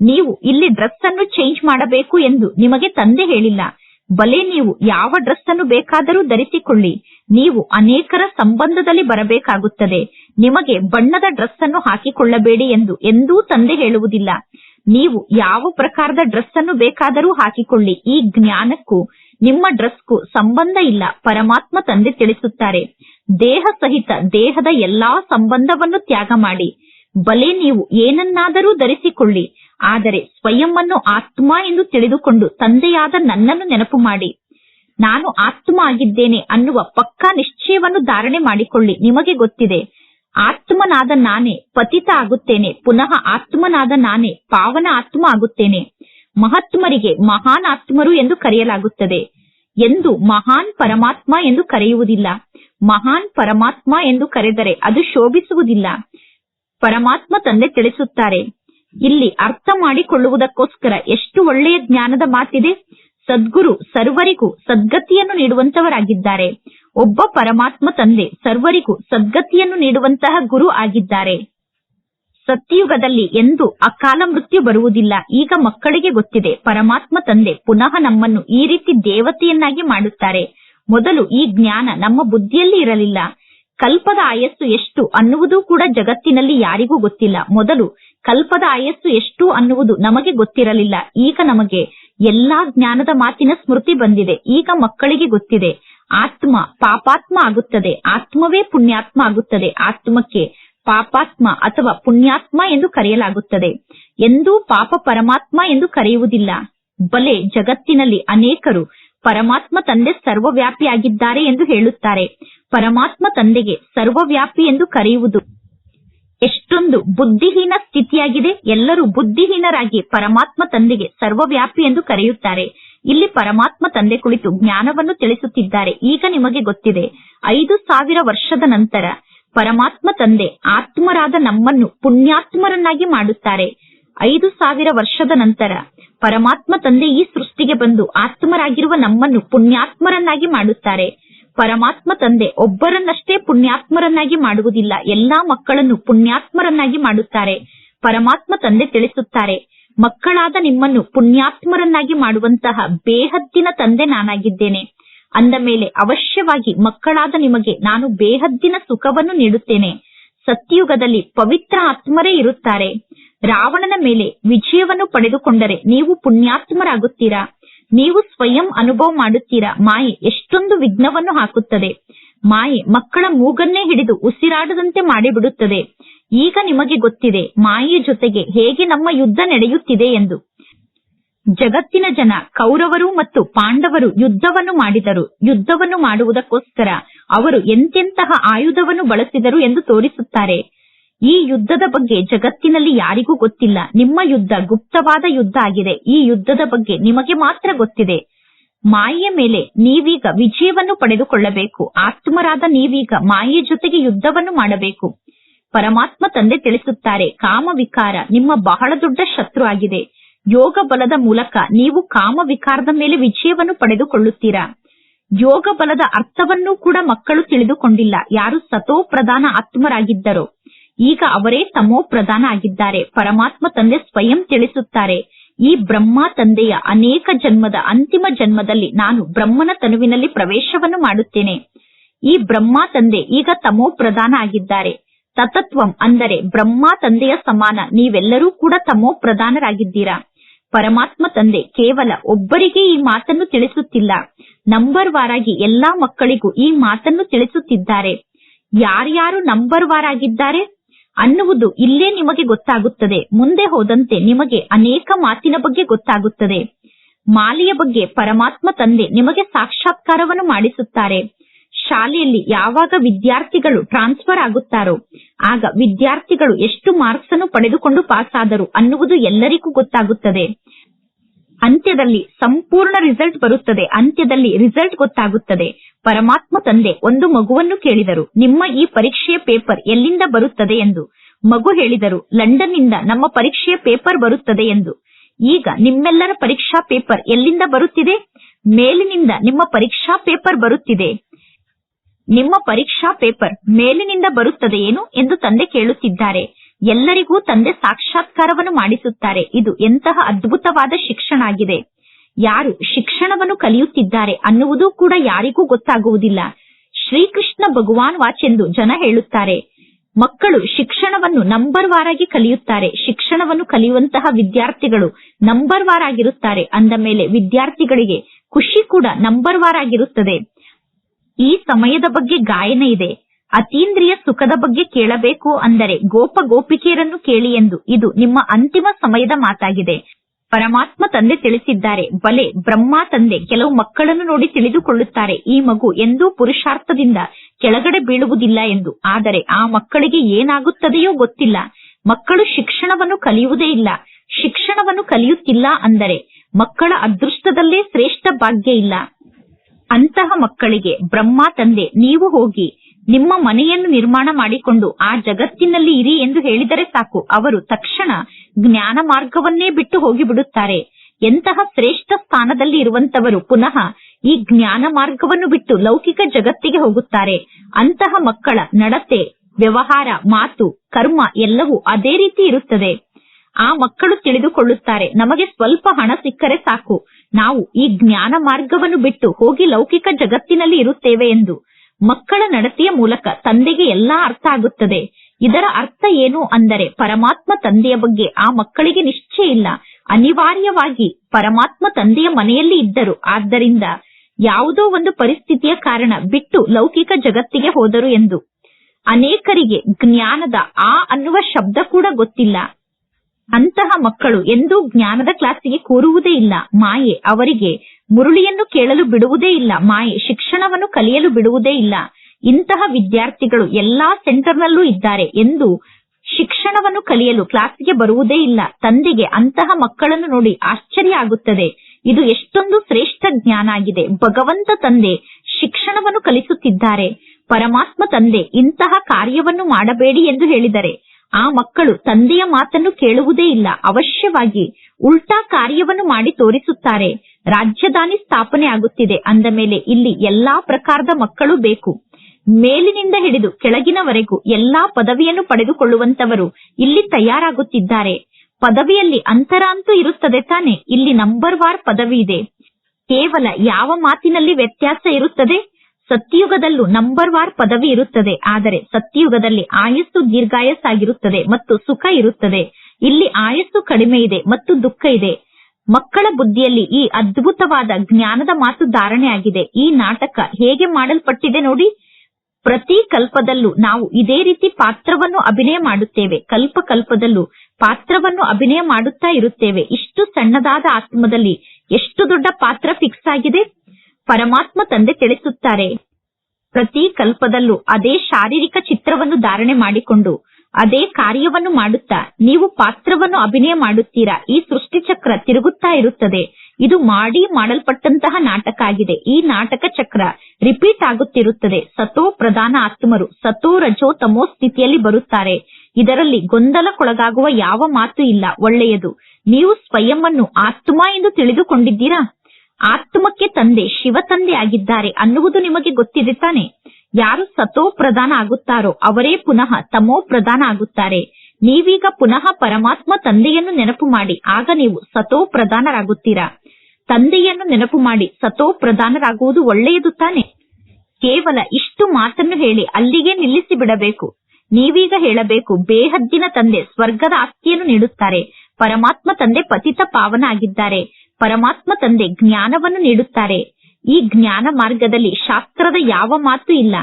ನೀವು ಇಲ್ಲಿ ಡ್ರೆಸ್ ಅನ್ನು ಚೇಂಜ್ ಮಾಡಬೇಕು ಎಂದು ನಿಮಗೆ ತಂದೆ ಹೇಳಿಲ್ಲ. ಬಲೆ ನೀವು ಯಾವ ಡ್ರೆಸ್ ಅನ್ನು ಬೇಕಾದರೂ ಧರಿಸಿಕೊಳ್ಳಿ. ನೀವು ಅನೇಕರ ಸಂಬಂಧದಲ್ಲಿ ಬರಬೇಕಾಗುತ್ತದೆ. ನಿಮಗೆ ಬಣ್ಣದ ಡ್ರೆಸ್ ಅನ್ನು ಹಾಕಿಕೊಳ್ಳಬೇಡಿ ಎಂದು ಎಂದೂ ತಂದೆ ಹೇಳುವುದಿಲ್ಲ. ನೀವು ಯಾವ ಪ್ರಕಾರದ ಡ್ರೆಸ್ ಅನ್ನು ಬೇಕಾದರೂ ಹಾಕಿಕೊಳ್ಳಿ. ಈ ಜ್ಞಾನಕ್ಕೂ, ನಿಮ್ಮ ಡ್ರೆಸ್ಗೂ ಸಂಬಂಧ ಇಲ್ಲ, ಪರಮಾತ್ಮ ತಂದೆ ತಿಳಿಸುತ್ತಾರೆ. ದೇಹ ಸಹಿತ ದೇಹದ ಎಲ್ಲಾ ಸಂಬಂಧವನ್ನು ತ್ಯಾಗ ಮಾಡಿ. ಬಲೆ ನೀವು ಏನನ್ನಾದರೂ ಧರಿಸಿಕೊಳ್ಳಿ. ಆದರೆ ಸ್ವಯಂವನ್ನು ಆತ್ಮ ಎಂದು ತಿಳಿದುಕೊಂಡು ತಂದೆಯಾದ ನನ್ನನ್ನು ನೆನಪು ಮಾಡಿ. ನಾನು ಆತ್ಮ ಆಗಿದ್ದೇನೆ ಅನ್ನುವ ಪಕ್ಕಾ ನಿಶ್ಚಯವನ್ನು ಧಾರಣೆ ಮಾಡಿಕೊಳ್ಳಿ, ನಿಮಗೆ ಗೊತ್ತಿದೆ. ಆತ್ಮನಾದ ನಾನೇ, ಪತಿತ ಆಗುತ್ತೇನೆ, ಪುನಃ ಆತ್ಮನಾದ ನಾನೇ, ಪಾವನ ಆತ್ಮ ಆಗುತ್ತೇನೆ. ಮಹಾತ್ಮರಿಗೆ ಮಹಾನ್ ಆತ್ಮರು ಎಂದು ಕರೆಯಲಾಗುತ್ತದೆ. ಎಂದು ಮಹಾನ್ ಪರಮಾತ್ಮ ಎಂದು ಕರೆಯುವುದಿಲ್ಲ. ಮಹಾನ್ ಪರಮಾತ್ಮ ಎಂದು ಕರೆದರೆ ಅದು ಶೋಭಿಸುವುದಿಲ್ಲ. ಪರಮಾತ್ಮ ತಂದೆ ತಿಳಿಸುತ್ತಾರೆ. ಇಲ್ಲಿ ಅರ್ಥ ಮಾಡಿಕೊಳ್ಳುವುದಕ್ಕೋಸ್ಕರ ಎಷ್ಟು ಒಳ್ಳೆಯ ಜ್ಞಾನದ ಮಾತಿದೆ. ಸದ್ಗುರು ಸರ್ವರಿಗೂ ಸದ್ಗತಿಯನ್ನು ನೀಡುವಂತವರಾಗಿದ್ದಾರೆ. ಒಬ್ಬ ಪರಮಾತ್ಮ ತಂದೆ ಸರ್ವರಿಗೂ ಸದ್ಗತಿಯನ್ನು ನೀಡುವಂತಹ ಗುರು ಆಗಿದ್ದಾರೆ. ಸತ್ಯಯುಗದಲ್ಲಿ ಎಂದು ಅಕಾಲ ಮೃತ್ಯು ಬರುವುದಿಲ್ಲ. ಈಗ ಮಕ್ಕಳಿಗೆ ಗೊತ್ತಿದೆ, ಪರಮಾತ್ಮ ತಂದೆ ಪುನಃ ನಮ್ಮನ್ನು ಈ ರೀತಿ ದೇವತೆಯನ್ನಾಗಿ ಮಾಡುತ್ತಾರೆ. ಮೊದಲು ಈ ಜ್ಞಾನ ನಮ್ಮ ಬುದ್ಧಿಯಲ್ಲಿ ಇರಲಿಲ್ಲ. ಕಲ್ಪದ ಆಯಸ್ಸು ಎಷ್ಟು ಅನ್ನುವುದು ಕೂಡ ಜಗತ್ತಿನಲ್ಲಿ ಯಾರಿಗೂ ಗೊತ್ತಿಲ್ಲ. ಮೊದಲು ಕಲ್ಪದ ಆಯಸ್ಸು ಎಷ್ಟು ಅನ್ನುವುದು ನಮಗೆ ಗೊತ್ತಿರಲಿಲ್ಲ. ಈಗ ನಮಗೆ ಎಲ್ಲಾ ಜ್ಞಾನದ ಮಾತಿನ ಸ್ಮೃತಿ ಬಂದಿದೆ. ಈಗ ಮಕ್ಕಳಿಗೆ ಗೊತ್ತಿದೆ. ಆತ್ಮ ಪಾಪಾತ್ಮ ಆಗುತ್ತದೆ. ಆತ್ಮವೇ ಪುಣ್ಯಾತ್ಮ ಆಗುತ್ತದೆ. ಆತ್ಮಕ್ಕೆ ಪಾಪಾತ್ಮ ಅಥವಾ ಪುಣ್ಯಾತ್ಮ ಎಂದು ಕರೆಯಲಾಗುತ್ತದೆ. ಎಂದೂ ಪಾಪ ಪರಮಾತ್ಮ ಎಂದು ಕರೆಯುವುದಿಲ್ಲ. ಬಲೆ ಜಗತ್ತಿನಲ್ಲಿ ಅನೇಕರು ಪರಮಾತ್ಮ ತಂದೆ ಸರ್ವವ್ಯಾಪಿಯಾಗಿದ್ದಾರೆ ಎಂದು ಹೇಳುತ್ತಾರೆ. ಪರಮಾತ್ಮ ತಂದೆಗೆ ಸರ್ವವ್ಯಾಪಿ ಎಂದು ಕರೆಯುವುದು ಎಷ್ಟೊಂದು ಬುದ್ಧಿಹೀನ ಸ್ಥಿತಿಯಾಗಿದೆ. ಎಲ್ಲರೂ ಬುದ್ಧಿಹೀನರಾಗಿ ಪರಮಾತ್ಮ ತಂದೆಗೆ ಸರ್ವವ್ಯಾಪಿ ಎಂದು ಕರೆಯುತ್ತಾರೆ. ಇಲ್ಲಿ ಪರಮಾತ್ಮ ತಂದೆ ಕುಳಿತು ಜ್ಞಾನವನ್ನು ತಿಳಿಸುತ್ತಿದ್ದಾರೆ. ಈಗ ನಿಮಗೆ ಗೊತ್ತಿದೆ. ಐದು ಸಾವಿರ ವರ್ಷದ ನಂತರ ಪರಮಾತ್ಮ ತಂದೆ ಆತ್ಮರಾದ ನಮ್ಮನ್ನು ಪುಣ್ಯಾತ್ಮರನ್ನಾಗಿ ಮಾಡುತ್ತಾರೆ. ಐದು ಸಾವಿರ ವರ್ಷದ ನಂತರ ಪರಮಾತ್ಮ ತಂದೆ ಈ ಸೃಷ್ಟಿಗೆ ಬಂದು ಆತ್ಮರಾಗಿರುವ ನಮ್ಮನ್ನು ಪುಣ್ಯಾತ್ಮರನ್ನಾಗಿ ಮಾಡುತ್ತಾರೆ. ಪರಮಾತ್ಮ ತಂದೆ ಒಬ್ಬರನ್ನಷ್ಟೇ ಪುಣ್ಯಾತ್ಮರನ್ನಾಗಿ ಮಾಡುವುದಿಲ್ಲ. ಎಲ್ಲಾ ಮಕ್ಕಳನ್ನು ಪುಣ್ಯಾತ್ಮರನ್ನಾಗಿ ಮಾಡುತ್ತಾರೆ. ಪರಮಾತ್ಮ ತಂದೆ ತಿಳಿಸುತ್ತಾರೆ, ಮಕ್ಕಳಾದ ನಿಮ್ಮನ್ನು ಪುಣ್ಯಾತ್ಮರನ್ನಾಗಿ ಮಾಡುವಂತಹ ಬೇಹದ್ದಿನ ತಂದೆ ನಾನಾಗಿದ್ದೇನೆ. ಅಂದ ಮೇಲೆ ಅವಶ್ಯವಾಗಿ ಮಕ್ಕಳಾದ ನಿಮಗೆ ನಾನು ಬೇಹದ್ದಿನ ಸುಖವನ್ನು ನೀಡುತ್ತೇನೆ. ಸತ್ಯಯುಗದಲ್ಲಿ ಪವಿತ್ರ ಆತ್ಮರೇ ಇರುತ್ತಾರೆ. ರಾವಣನ ಮೇಲೆ ವಿಜಯವನ್ನು ಪಡೆದುಕೊಂಡರೆ ನೀವು ಪುಣ್ಯಾತ್ಮರಾಗುತ್ತೀರಾ? ನೀವು ಸ್ವಯಂ ಅನುಭವ ಮಾಡುತ್ತೀರಾ? ಮಾಯೆ ಎಷ್ಟೊಂದು ವಿಘ್ನವನ್ನು ಹಾಕುತ್ತದೆ. ಮಾಯೆ ಮಕ್ಕಳ ಮೂಗನ್ನೇ ಹಿಡಿದು ಉಸಿರಾಡದಂತೆ ಮಾಡಿಬಿಡುತ್ತದೆ. ಈಗ ನಿಮಗೆ ಗೊತ್ತಿದೆ, ಮಾಯೆಯ ಜೊತೆಗೆ ಹೇಗೆ ನಮ್ಮ ಯುದ್ಧ ನಡೆಯುತ್ತಿದೆ ಎಂದು. ಜಗತ್ತಿನ ಜನ ಕೌರವರು ಮತ್ತು ಪಾಂಡವರು ಯುದ್ಧವನ್ನು ಮಾಡಿದರು. ಯುದ್ಧವನ್ನು ಮಾಡುವುದಕ್ಕೋಸ್ಕರ ಅವರು ಎಂತೆಂತಹ ಆಯುಧವನ್ನು ಬಳಸಿದರು ಎಂದು ತೋರಿಸುತ್ತಾರೆ. ಈ ಯುದ್ಧದ ಬಗ್ಗೆ ಜಗತ್ತಿನಲ್ಲಿ ಯಾರಿಗೂ ಗೊತ್ತಿಲ್ಲ. ನಿಮ್ಮ ಯುದ್ಧ ಗುಪ್ತವಾದ ಯುದ್ಧ ಆಗಿದೆ. ಈ ಯುದ್ಧದ ಬಗ್ಗೆ ನಿಮಗೆ ಮಾತ್ರ ಗೊತ್ತಿದೆ. ಮಾಯೆಯ ಮೇಲೆ ನೀವೀಗ ವಿಜಯವನ್ನು ಪಡೆದುಕೊಳ್ಳಬೇಕು. ಆತ್ಮರಾದ ನೀವೀಗ ಮಾಯೆಯ ಜೊತೆಗೆ ಯುದ್ಧವನ್ನು ಮಾಡಬೇಕು. ಪರಮಾತ್ಮ ತಂದೆ ತಿಳಿಸುತ್ತಾರೆ ಕಾಮ ವಿಕಾರ ನಿಮ್ಮ ಬಹಳ ದೊಡ್ಡ ಶತ್ರು ಆಗಿದೆ. ಯೋಗ ಬಲದ ಮೂಲಕ ನೀವು ಕಾಮ ವಿಕಾರದ ಮೇಲೆ ವಿಜಯವನ್ನು ಪಡೆದುಕೊಳ್ಳುತ್ತೀರಾ? ಯೋಗ ಬಲದ ಅರ್ಥವನ್ನೂ ಕೂಡ ಮಕ್ಕಳು ತಿಳಿದುಕೊಂಡಿಲ್ಲ. ಯಾರು ಸತೋ ಪ್ರಧಾನ ಆತ್ಮರಾಗಿದ್ದರೋ ಈಗ ಅವರೇ ತಮೋ ಪ್ರಧಾನ ಆಗಿದ್ದಾರೆ ಪರಮಾತ್ಮ ತಂದೆ ಸ್ವಯಂ ತಿಳಿಸುತ್ತಾರೆ. ಈ ಬ್ರಹ್ಮ ತಂದೆಯ ಅನೇಕ ಜನ್ಮದ ಅಂತಿಮ ಜನ್ಮದಲ್ಲಿ ನಾನು ಬ್ರಹ್ಮನ ತನುವಿನಲ್ಲಿ ಪ್ರವೇಶವನ್ನು ಮಾಡುತ್ತೇನೆ. ಈ ಬ್ರಹ್ಮ ತಂದೆ ಈಗ ತಮೋ ಪ್ರಧಾನ ಆಗಿದ್ದಾರೆ ತತತ್ವಂ ಅಂದರೆ ಬ್ರಹ್ಮ ತಂದೆಯ ಸಮಾನ ನೀವೆಲ್ಲರೂ ಕೂಡ ತಮೋ ಪ್ರಧಾನರಾಗಿದ್ದೀರಾ? ಪರಮಾತ್ಮ ತಂದೆ ಕೇವಲ ಒಬ್ಬರಿಗೆ ಈ ಮಾತನ್ನು ತಿಳಿಸುತ್ತಿಲ್ಲ. ನಂಬರ್ ವಾರಾಗಿ ಎಲ್ಲಾ ಮಕ್ಕಳಿಗೂ ಈ ಮಾತನ್ನು ತಿಳಿಸುತ್ತಿದ್ದಾರೆ. ಯಾರ್ಯಾರು ನಂಬರ್ ವಾರ್ ಆಗಿದ್ದಾರೆ ಅನ್ನುವುದು ಇಲ್ಲೇ ನಿಮಗೆ ಗೊತ್ತಾಗುತ್ತದೆ. ಮುಂದೆ ಹೋದಂತೆ ನಿಮಗೆ ಅನೇಕ ಮಾತಿನ ಬಗ್ಗೆ ಗೊತ್ತಾಗುತ್ತದೆ. ಮಾಲೆಯ ಬಗ್ಗೆ ಪರಮಾತ್ಮ ತಂದೆ ನಿಮಗೆ ಸಾಕ್ಷಾತ್ಕಾರವನ್ನು ಮಾಡಿಸುತ್ತಾರೆ. ಶಾಲೆಯಲ್ಲಿ ಯಾವಾಗ ವಿದ್ಯಾರ್ಥಿಗಳು ಟ್ರಾನ್ಸ್ಫರ್ ಆಗುತ್ತಾರೋ, ಆಗ ವಿದ್ಯಾರ್ಥಿಗಳು ಎಷ್ಟು ಮಾರ್ಕ್ಸ್ ಅನ್ನು ಪಡೆದುಕೊಂಡು ಪಾಸ್ ಆದರು ಅನ್ನುವುದು ಎಲ್ಲರಿಗೂ ಗೊತ್ತಾಗುತ್ತದೆ. ಅಂತ್ಯದಲ್ಲಿ ಸಂಪೂರ್ಣ ರಿಸಲ್ಟ್ ಬರುತ್ತದೆ. ಅಂತ್ಯದಲ್ಲಿ ರಿಸಲ್ಟ್ ಗೊತ್ತಾಗುತ್ತದೆ. ಪರಮಾತ್ಮ ತಂದೆ ಒಂದು ಮಗುವನ್ನು ಕೇಳಿದರು. ನಿಮ್ಮ ಈ ಪರೀಕ್ಷೆಯ ಪೇಪರ್ ಎಲ್ಲಿಂದ ಬರುತ್ತದೆ ಎಂದು. ಮಗು ಹೇಳಿದರು ಲಂಡನ್ನಿಂದ ನಮ್ಮ ಪರೀಕ್ಷೆಯ ಪೇಪರ್ ಬರುತ್ತದೆ ಎಂದು. ಈಗ ನಿಮ್ಮೆಲ್ಲರ ಪರೀಕ್ಷಾ ಪೇಪರ್ ಎಲ್ಲಿಂದ ಬರುತ್ತಿದೆ? ಮೇಲಿನಿಂದ ನಿಮ್ಮ ಪರೀಕ್ಷಾ ಪೇಪರ್ ಬರುತ್ತಿದೆ. ನಿಮ್ಮ ಪರೀಕ್ಷಾ ಪೇಪರ್ ಮೇಲಿನಿಂದ ಬರುತ್ತದೆ ಏನು ಎಂದು ತಂದೆ ಕೇಳುತ್ತಿದ್ದಾರೆ. ಎಲ್ಲರಿಗೂ ತಂದೆ ಸಾಕ್ಷಾತ್ಕಾರವನ್ನು ಮಾಡಿಸುತ್ತಾರೆ. ಇದು ಎಂತಹ ಅದ್ಭುತವಾದ ಶಿಕ್ಷಣ ಆಗಿದೆ ಯಾರು ಶಿಕ್ಷಣವನ್ನು ಕಲಿಯುತ್ತಿದ್ದಾರೆ ಅನ್ನುವುದು ಕೂಡ ಯಾರಿಗೂ ಗೊತ್ತಾಗುವುದಿಲ್ಲ. ಶ್ರೀಕೃಷ್ಣ ಭಗವಾನ್ ವಾಚೆಂದು ಜನ ಹೇಳುತ್ತಾರೆ, ಮಕ್ಕಳು ಶಿಕ್ಷಣವನ್ನು ನಂಬರ್ ವಾರಾಗಿ ಕಲಿಯುತ್ತಾರೆ, ಶಿಕ್ಷಣವನ್ನು ಕಲಿಯುವಂತಹ ವಿದ್ಯಾರ್ಥಿಗಳು ನಂಬರ್ ವಾರ್ ಆಗಿರುತ್ತಾರೆ ಅಂದ ಮೇಲೆ ವಿದ್ಯಾರ್ಥಿಗಳಿಗೆ ಖುಷಿ ಕೂಡ ನಂಬರ್ ವಾರ್ ಆಗಿರುತ್ತದೆ. ಈ ಸಮಯದ ಬಗ್ಗೆ ಗಾಯನ ಇದೆ. ಅತೀಂದ್ರಿಯ ಸುಖದ ಬಗ್ಗೆ ಕೇಳಬೇಕು ಅಂದರೆ ಗೋಪ ಗೋಪಿಕೆಯರನ್ನು ಕೇಳಿ ಎಂದು. ಇದು ನಿಮ್ಮ ಅಂತಿಮ ಸಮಯದ ಮಾತಾಗಿದೆ. ಪರಮಾತ್ಮ ತಂದೆ ತಿಳಿಸಿದ್ದಾರೆ. ಬಲೆ, ಬ್ರಹ್ಮ ತಂದೆ, ಕೆಲವು ಮಕ್ಕಳನ್ನು ನೋಡಿ ತಿಳಿದುಕೊಳ್ಳುತ್ತಾರೆ. ಈ ಮಗು ಎಂದೂ ಪುರುಷಾರ್ಥದಿಂದ ಕೆಳಗಡೆ ಬೀಳುವುದಿಲ್ಲ ಎಂದು. ಆದರೆ ಆ ಮಕ್ಕಳಿಗೆ ಏನಾಗುತ್ತದೆಯೋ ಗೊತ್ತಿಲ್ಲ. ಮಕ್ಕಳು ಶಿಕ್ಷಣವನ್ನು ಕಲಿಯುವುದೇ ಇಲ್ಲ. ಶಿಕ್ಷಣವನ್ನು ಕಲಿಯುತ್ತಿಲ್ಲ ಅಂದರೆ ಮಕ್ಕಳ ಅದೃಷ್ಟದಲ್ಲೇ ಶ್ರೇಷ್ಠ ಭಾಗ್ಯ ಇಲ್ಲ. ಅಂತಹ ಮಕ್ಕಳಿಗೆ ಬ್ರಹ್ಮ ತಂದೆ, ನೀವು ಹೋಗಿ ನಿಮ್ಮ ಮನೆಯನ್ನು ನಿರ್ಮಾಣ ಮಾಡಿಕೊಂಡು ಆ ಜಗತ್ತಿನಲ್ಲಿ ಇರಿ ಎಂದು ಹೇಳಿದರೆ ಸಾಕು. ಅವರು ತಕ್ಷಣ ಜ್ಞಾನ ಮಾರ್ಗವನ್ನೇ ಬಿಟ್ಟು ಹೋಗಿಬಿಡುತ್ತಾರೆ. ಎಂತಹ ಶ್ರೇಷ್ಠ ಸ್ಥಾನದಲ್ಲಿ ಇರುವಂತವರು ಪುನಃ ಈ ಜ್ಞಾನ ಮಾರ್ಗವನ್ನು ಬಿಟ್ಟು ಲೌಕಿಕ ಜಗತ್ತಿಗೆ ಹೋಗುತ್ತಾರೆ. ಅಂತಹ ಮಕ್ಕಳ ನಡತೆ, ವ್ಯವಹಾರ, ಮಾತು, ಕರ್ಮ ಎಲ್ಲವೂ ಅದೇ ರೀತಿ ಇರುತ್ತದೆ. ಆ ಮಕ್ಕಳು ತಿಳಿದುಕೊಳ್ಳುತ್ತಾರೆ, ನಮಗೆ ಸ್ವಲ್ಪ ಹಣ ಸಿಕ್ಕರೆ ಸಾಕು. ನಾವು ಈ ಜ್ಞಾನ ಮಾರ್ಗವನ್ನು ಬಿಟ್ಟು ಹೋಗಿ ಲೌಕಿಕ ಜಗತ್ತಿನಲ್ಲಿ ಇರುತ್ತೇವೆ ಎಂದು. ಮಕ್ಕಳ ನಡತೆಯ ಮೂಲಕ ತಂದೆಗೆ ಎಲ್ಲಾ ಅರ್ಥ ಆಗುತ್ತದೆ. ಇದರ ಅರ್ಥ ಏನು ಅಂದರೆ ಪರಮಾತ್ಮ ತಂದೆಯ ಬಗ್ಗೆ ಆ ಮಕ್ಕಳಿಗೆ ನಿಶ್ಚಯ ಇಲ್ಲ. ಅನಿವಾರ್ಯವಾಗಿ ಪರಮಾತ್ಮ ತಂದೆಯ ಮನೆಯಲ್ಲಿ ಇದ್ದರು. ಆದ್ದರಿಂದ ಯಾವುದೋ ಒಂದು ಪರಿಸ್ಥಿತಿಯ ಕಾರಣ ಬಿಟ್ಟು ಲೌಕಿಕ ಜಗತ್ತಿಗೆ ಹೋದರು ಎಂದು. ಅನೇಕರಿಗೆ ಜ್ಞಾನದ ಆ ಅನ್ನುವ ಶಬ್ದ ಕೂಡ ಗೊತ್ತಿಲ್ಲ. ಅಂತಹ ಮಕ್ಕಳು ಎಂದೂ ಜ್ಞಾನದ ಕ್ಲಾಸಿಗೆ ಕೂರುವುದೇ ಇಲ್ಲ. ಮಾಯೆ ಅವರಿಗೆ ಮುರುಳಿಯನ್ನು ಕೇಳಲು ಬಿಡುವುದೇ ಇಲ್ಲ. ಮಾಯೆ ಶಿಕ್ಷಣವನ್ನು ಕಲಿಯಲು ಬಿಡುವುದೇ ಇಲ್ಲ. ಇಂತಹ ವಿದ್ಯಾರ್ಥಿಗಳು ಎಲ್ಲಾ ಸೆಂಟರ್ನಲ್ಲೂ ಇದ್ದಾರೆ ಎಂದು ಶಿಕ್ಷಣವನ್ನು ಕಲಿಯಲು ಕ್ಲಾಸಿಗೆ ಬರುವುದೇ ಇಲ್ಲ. ತಂದೆಗೆ ಅಂತಹ ಮಕ್ಕಳನ್ನು ನೋಡಿ ಆಶ್ಚರ್ಯ ಆಗುತ್ತದೆ. ಇದು ಎಷ್ಟೊಂದು ಶ್ರೇಷ್ಠ ಜ್ಞಾನ ಆಗಿದೆ. ಭಗವಂತ ತಂದೆ ಶಿಕ್ಷಣವನ್ನು ಕಲಿಸುತ್ತಿದ್ದಾರೆ. ಪರಮಾತ್ಮ ತಂದೆ ಇಂತಹ ಕಾರ್ಯವನ್ನು ಮಾಡಬೇಡಿ ಎಂದು ಹೇಳಿದರೆ ಆ ಮಕ್ಕಳು ತಂದೆಯ ಮಾತನ್ನು ಕೇಳುವುದೇ ಇಲ್ಲ. ಅವಶ್ಯವಾಗಿ ಉಲ್ಟಾ ಕಾರ್ಯವನ್ನು ಮಾಡಿ ತೋರಿಸುತ್ತಾರೆ. ರಾಜ್ಯದಾನಿ ಸ್ಥಾಪನೆ ಆಗುತ್ತಿದೆ. ಅಂದ ಮೇಲೆ ಇಲ್ಲಿ ಎಲ್ಲಾ ಪ್ರಕಾರದ ಮಕ್ಕಳು ಬೇಕು. ಮೇಲಿನಿಂದ ಹಿಡಿದು ಕೆಳಗಿನವರೆಗೂ ಎಲ್ಲಾ ಪದವಿಯನ್ನು ಪಡೆದುಕೊಳ್ಳುವಂತವರು ಇಲ್ಲಿ ತಯಾರಾಗುತ್ತಿದ್ದಾರೆ. ಪದವಿಯಲ್ಲಿ ಅಂತರ ಅಂತೂ ಇರುತ್ತದೆ ತಾನೆ. ಇಲ್ಲಿ ನಂಬರ್ ವಾರ್ ಪದವಿ ಇದೆ. ಕೇವಲ ಯಾವ ಮಾತಿನಲ್ಲಿ ವ್ಯತ್ಯಾಸ ಇರುತ್ತದೆ? ಸತ್ಯುಗದಲ್ಲೂ ನಂಬರ್ ವಾರ್ ಪದವಿ ಇರುತ್ತದೆ. ಆದರೆ ಸತ್ಯುಗದಲ್ಲಿ ಆಯಸ್ಸು ದೀರ್ಘಾಯಸ್ಸಾಗಿರುತ್ತದೆ ಮತ್ತು ಸುಖ ಇರುತ್ತದೆ. ಇಲ್ಲಿ ಆಯಸ್ಸು ಕಡಿಮೆ ಇದೆ ಮತ್ತು ದುಃಖ ಇದೆ. ಮಕ್ಕಳ ಬುದ್ಧಿಯಲ್ಲಿ ಈ ಅದ್ಭುತವಾದ ಜ್ಞಾನದ ಮಾತು ಧಾರಣೆ ಆಗಿದೆ ಈ ನಾಟಕ ಹೇಗೆ ಮಾಡಲ್ಪಟ್ಟಿದೆ ನೋಡಿ. ಪ್ರತಿ ಕಲ್ಪದಲ್ಲೂ ನಾವು ಇದೇ ರೀತಿ ಪಾತ್ರವನ್ನು ಅಭಿನಯ ಮಾಡುತ್ತೇವೆ. ಕಲ್ಪ ಕಲ್ಪದಲ್ಲೂ ಪಾತ್ರವನ್ನು ಅಭಿನಯ ಮಾಡುತ್ತಾ ಇರುತ್ತೇವೆ. ಇಷ್ಟು ಸಣ್ಣದಾದ ಆತ್ಮದಲ್ಲಿ ಎಷ್ಟು ದೊಡ್ಡ ಪಾತ್ರ ಫಿಕ್ಸ್ ಆಗಿದೆ? ಪರಮಾತ್ಮ ತಂದೆ ತಿಳಿಸುತ್ತಾರೆ. ಪ್ರತಿ ಕಲ್ಪದಲ್ಲೂ ಅದೇ ಶಾರೀರಿಕ ಚಿತ್ರವನ್ನು ಧಾರಣೆ ಮಾಡಿಕೊಂಡು, ಅದೇ ಕಾರ್ಯವನ್ನು ಮಾಡುತ್ತಾ, ನೀವು ಪಾತ್ರವನ್ನು ಅಭಿನಯ ಮಾಡುತ್ತೀರಾ, ಈ ಸೃಷ್ಟಿ ಚಕ್ರ ತಿರುಗುತ್ತಾ ಇರುತ್ತದೆ. ಇದು ಮಾಡಿ ಮಾಡಲ್ಪಟ್ಟಂತಹ ನಾಟಕ ಆಗಿದೆ. ಈ ನಾಟಕ ಚಕ್ರ ರಿಪೀಟ್ ಆಗುತ್ತಿರುತ್ತದೆ. ಸತೋ ಪ್ರಧಾನ ಆತ್ಮರು, ಸತೋ ರಜೋ ತಮೋ ಸ್ಥಿತಿಯಲ್ಲಿ ಬರುತ್ತಾರೆ. ಇದರಲ್ಲಿ ಗೊಂದಲಕ್ಕೊಳಗಾಗುವ ಯಾವ ಮಾತು ಇಲ್ಲ. ಒಳ್ಳೆಯದು. ನೀವು ಸ್ವಯಂ ಅನ್ನು ಆತ್ಮ ಎಂದು ತಿಳಿದುಕೊಂಡಿದ್ದೀರಾ? ಆತ್ಮಕ್ಕೆ ತಂದೆ ಶಿವ ತಂದೆ ಆಗಿದ್ದಾರೆ ಅನ್ನುವುದು ನಿಮಗೆ ಗೊತ್ತಿದೆ ತಾನೆ? ಯಾರು ಸತೋ ಪ್ರಧಾನ ಆಗುತ್ತಾರೋ ಅವರೇ ಪುನಃ ತಮೋ ಪ್ರಧಾನ ಆಗುತ್ತಾರೆ. ನೀವೀಗ ಪುನಃ ಪರಮಾತ್ಮ ತಂದೆಯನ್ನು ನೆನಪು ಮಾಡಿ, ಆಗ ನೀವು ಸತೋ ಪ್ರಧಾನರಾಗುತ್ತೀರಾ? ತಂದೆಯನ್ನು ನೆನಪು ಮಾಡಿ, ಸತೋ ಪ್ರಧಾನರಾಗುವುದು ಒಳ್ಳೆಯದು ತಾನೆ? ಕೇವಲ ಇಷ್ಟು ಮಾತನ್ನು ಹೇಳಿ ಅಲ್ಲಿಗೆ ನಿಲ್ಲಿಸಿ ಬಿಡಬೇಕು ನೀವೀಗ ಹೇಳಬೇಕು, ಬೇಹದ್ದಿನ ತಂದೆ ಸ್ವರ್ಗದ ಆಸ್ತಿಯನ್ನು ನೀಡುತ್ತಾರೆ. ಪರಮಾತ್ಮ ತಂದೆ ಪತಿತ ಪಾವನ ಆಗಿದ್ದಾರೆ. ಪರಮಾತ್ಮ ತಂದೆ ಜ್ಞಾನವನ್ನು ನೀಡುತ್ತಾರೆ. ಈ ಜ್ಞಾನ ಮಾರ್ಗದಲ್ಲಿ ಶಾಸ್ತ್ರದ ಯಾವ ಮಾತು ಇಲ್ಲ.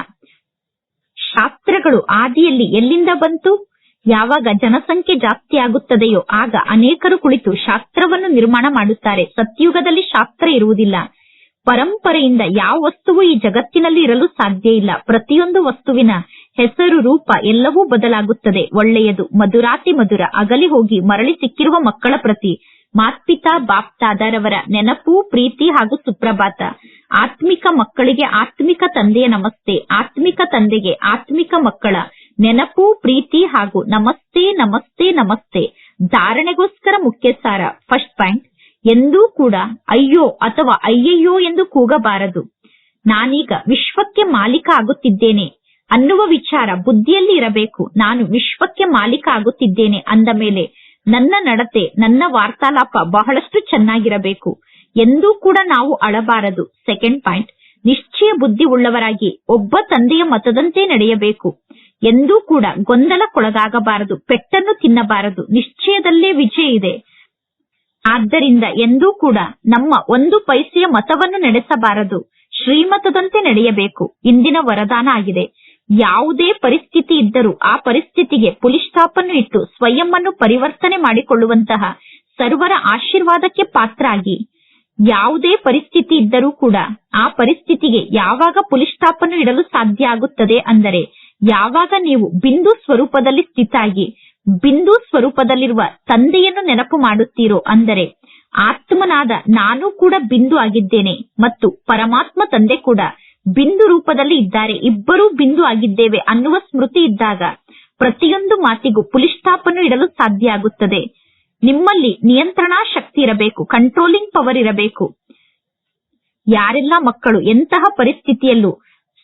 ಶಾಸ್ತ್ರಗಳು ಆದಿಯಲ್ಲಿ ಎಲ್ಲಿಂದ ಬಂತು? ಯಾವಾಗ ಜನಸಂಖ್ಯೆ ಜಾಸ್ತಿ ಆಗುತ್ತದೆಯೋ ಆಗ ಅನೇಕರು ಕುಳಿತು ಶಾಸ್ತ್ರವನ್ನು ನಿರ್ಮಾಣ ಮಾಡುತ್ತಾರೆ. ಸತ್ಯುಗದಲ್ಲಿ ಶಾಸ್ತ್ರ ಇರುವುದಿಲ್ಲ. ಪರಂಪರೆಯಿಂದ ಯಾವ ವಸ್ತುವು ಈ ಜಗತ್ತಿನಲ್ಲಿ ಇರಲು ಸಾಧ್ಯ ಇಲ್ಲ. ಪ್ರತಿಯೊಂದು ವಸ್ತುವಿನ ಹೆಸರು, ರೂಪ ಎಲ್ಲವೂ ಬದಲಾಗುತ್ತದೆ. ಒಳ್ಳೆಯದು ಮಧುರಾತಿ ಮಧುರ, ಅಗಲಿ ಹೋಗಿ ಮರಳಿ ಸಿಕ್ಕಿರುವ ಮಕ್ಕಳ ಪ್ರತಿ. ಮಾತ್ಪಿತಾ ಬಾಪ್ತಾದರವರ ನೆನಪು, ಪ್ರೀತಿ ಹಾಗೂ ಸುಪ್ರಭಾತ. ಆತ್ಮಿಕ ಮಕ್ಕಳಿಗೆ ಆತ್ಮಿಕ ತಂದೆಯ ನಮಸ್ತೆ, ಆತ್ಮಿಕ ತಂದೆಗೆ ಆತ್ಮಿಕ ಮಕ್ಕಳ ನೆನಪು, ಪ್ರೀತಿ ಹಾಗೂ ನಮಸ್ತೆ ನಮಸ್ತೆ ನಮಸ್ತೆ. ಧಾರಣೆಗೋಸ್ಕರ ಮುಖ್ಯ ಸಾರ ಫಸ್ಟ್ ಪಾಯಿಂಟ್ ಎಂದೂ ಕೂಡ ಅಯ್ಯೋ ಅಥವಾ ಅಯ್ಯಯ್ಯೋ ಎಂದು ಕೂಗಬಾರದು. ನಾನೀಗ ವಿಶ್ವಕ್ಕೆ ಮಾಲೀಕ ಆಗುತ್ತಿದ್ದೇನೆ ಅನ್ನುವ ವಿಚಾರ ಬುದ್ಧಿಯಲ್ಲಿ ಇರಬೇಕು. ನಾನು ವಿಶ್ವಕ್ಕೆ ಮಾಲೀಕ ಆಗುತ್ತಿದ್ದೇನೆ ಅಂದ ಮೇಲೆ ನನ್ನ ನಡತೆ, ನನ್ನ ವಾರ್ತಾಲಾಪ ಬಹಳಷ್ಟು ಚೆನ್ನಾಗಿರಬೇಕು. ಎಂದೂ ಕೂಡ ನಾವು ಅಳಬಾರದು. ಸೆಕೆಂಡ್ ಪಾಯಿಂಟ್ ನಿಶ್ಚಯ ಬುದ್ಧಿ ಉಳ್ಳವರಾಗಿ ಒಬ್ಬ ತಂದೆಯ ಮತದಂತೆ ನಡೆಯಬೇಕು. ಎಂದೂ ಕೂಡ ಗೊಂದಲಕ್ಕೊಳಗಾಗಬಾರದು. ಪೆಟ್ಟನ್ನು ತಿನ್ನಬಾರದು. ನಿಶ್ಚಯದಲ್ಲೇ ವಿಜಯ ಇದೆ. ಆದ್ದರಿಂದ ಎಂದೂ ಕೂಡ ನಮ್ಮ ಒಂದು ಪೈಸೆಯ ಮತವನ್ನು ನಡೆಸಬಾರದು. ಶ್ರೀಮತದಂತೆ ನಡೆಯಬೇಕು. ಇಂದಿನ ವರದಾನ ಆಗಿದೆ. ಯಾವುದೇ ಪರಿಸ್ಥಿತಿ ಇದ್ದರೂ ಆ ಪರಿಸ್ಥಿತಿಗೆ ಪುಲಿಸ್ಟಾಪನ್ನು ಇಟ್ಟು ಸ್ವಯಂ ಪರಿವರ್ತನೆ ಮಾಡಿಕೊಳ್ಳುವಂತಹ ಸರ್ವರ ಆಶೀರ್ವಾದಕ್ಕೆ ಪಾತ್ರ ಆಗಿ ಯಾವುದೇ ಪರಿಸ್ಥಿತಿ ಇದ್ದರೂ ಕೂಡ ಆ ಪರಿಸ್ಥಿತಿಗೆ ಯಾವಾಗ ಪುಲಿಸ್ಟಾಪನ್ನು ಇಡಲು ಸಾಧ್ಯ ಆಗುತ್ತದೆ ಅಂದರೆ ಯಾವಾಗ ನೀವು ಬಿಂದು ಸ್ವರೂಪದಲ್ಲಿ ಸ್ಥಿತಾಗಿ, ಬಿಂದು ಸ್ವರೂಪದಲ್ಲಿರುವ ತಂದೆಯನ್ನು ನೆನಪು ಮಾಡುತ್ತೀರೋ ಅಂದರೆ ಆತ್ಮನಾದ ನಾನು ಕೂಡ ಬಿಂದು ಆಗಿದ್ದೇನೆ ಮತ್ತು ಪರಮಾತ್ಮ ತಂದೆ ಕೂಡ ಬಿಂದು ರೂಪದಲ್ಲಿ ಇದ್ದಾರೆ. ಇಬ್ಬರೂ ಬಿಂದು ಆಗಿದ್ದೇವೆ ಅನ್ನುವ ಸ್ಮೃತಿ ಇದ್ದಾಗ ಪ್ರತಿಯೊಂದು ಮಾತಿಗೂ ಪುಲಿಸ್ಟಾಪನ್ನು ಇಡಲು ಸಾಧ್ಯ ಆಗುತ್ತದೆ. ನಿಮ್ಮಲ್ಲಿ ನಿಯಂತ್ರಣಾ ಶಕ್ತಿ ಇರಬೇಕು ಕಂಟ್ರೋಲಿಂಗ್ ಪವರ್ ಇರಬೇಕು. ಯಾರೆಲ್ಲ ಮಕ್ಕಳು ಎಂತಹ ಪರಿಸ್ಥಿತಿಯಲ್ಲೂ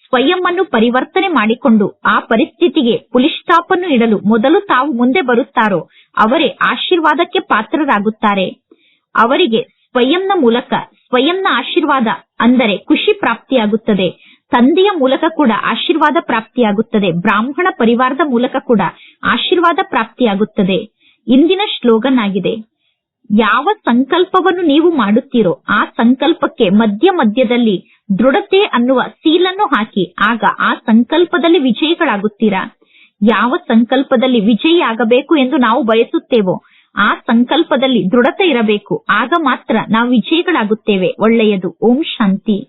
ಸ್ವಯಂ ಅನ್ನು ಪರಿವರ್ತನೆ ಮಾಡಿಕೊಂಡು ಆ ಪರಿಸ್ಥಿತಿಗೆ ಪುಲಿಷ್ಠಾಪನ್ನು ಇಡಲು ಮೊದಲು ತಾವು ಮುಂದೆ ಬರುತ್ತಾರೋ ಅವರೇ ಆಶೀರ್ವಾದಕ್ಕೆ ಪಾತ್ರರಾಗುತ್ತಾರೆ. ಅವರಿಗೆ ಸ್ವಯಂನ ಮೂಲಕ ಸ್ವಯಂನ ಆಶೀರ್ವಾದ ಅಂದರೆ ಖುಷಿ ಪ್ರಾಪ್ತಿಯಾಗುತ್ತದೆ. ತಂದೆಯ ಮೂಲಕ ಕೂಡ ಆಶೀರ್ವಾದ ಪ್ರಾಪ್ತಿಯಾಗುತ್ತದೆ. ಬ್ರಾಹ್ಮಣ ಪರಿವಾರದ ಮೂಲಕ ಕೂಡ ಆಶೀರ್ವಾದ ಪ್ರಾಪ್ತಿಯಾಗುತ್ತದೆ. ಇಂದಿನ ಶ್ಲೋಗನ್ ಆಗಿದೆ ಯಾವ ಸಂಕಲ್ಪವನ್ನು ನೀವು ಮಾಡುತ್ತೀರೋ ಆ ಸಂಕಲ್ಪಕ್ಕೆ ಮಧ್ಯ ಮಧ್ಯದಲ್ಲಿ ದೃಢತೆ ಅನ್ನುವ ಸೀಲನ್ನು ಹಾಕಿ ಆಗ ಆ ಸಂಕಲ್ಪದಲ್ಲಿ ವಿಜಯಿಗಳಾಗುತ್ತೀರಾ? ಯಾವ ಸಂಕಲ್ಪದಲ್ಲಿ ವಿಜಯಿ ಆಗಬೇಕು ಎಂದು ನಾವು ಬಯಸುತ್ತೇವೋ ಆ ಸಂಕಲ್ಪದಲ್ಲಿ ದೃಢತೆ ಇರಬೇಕು. ಆಗ ಮಾತ್ರ ನಾವು ವಿಜಯಿಗಳಾಗುತ್ತೇವೆ. ಒಳ್ಳೆಯದು. ಓಂ ಶಾಂತಿ.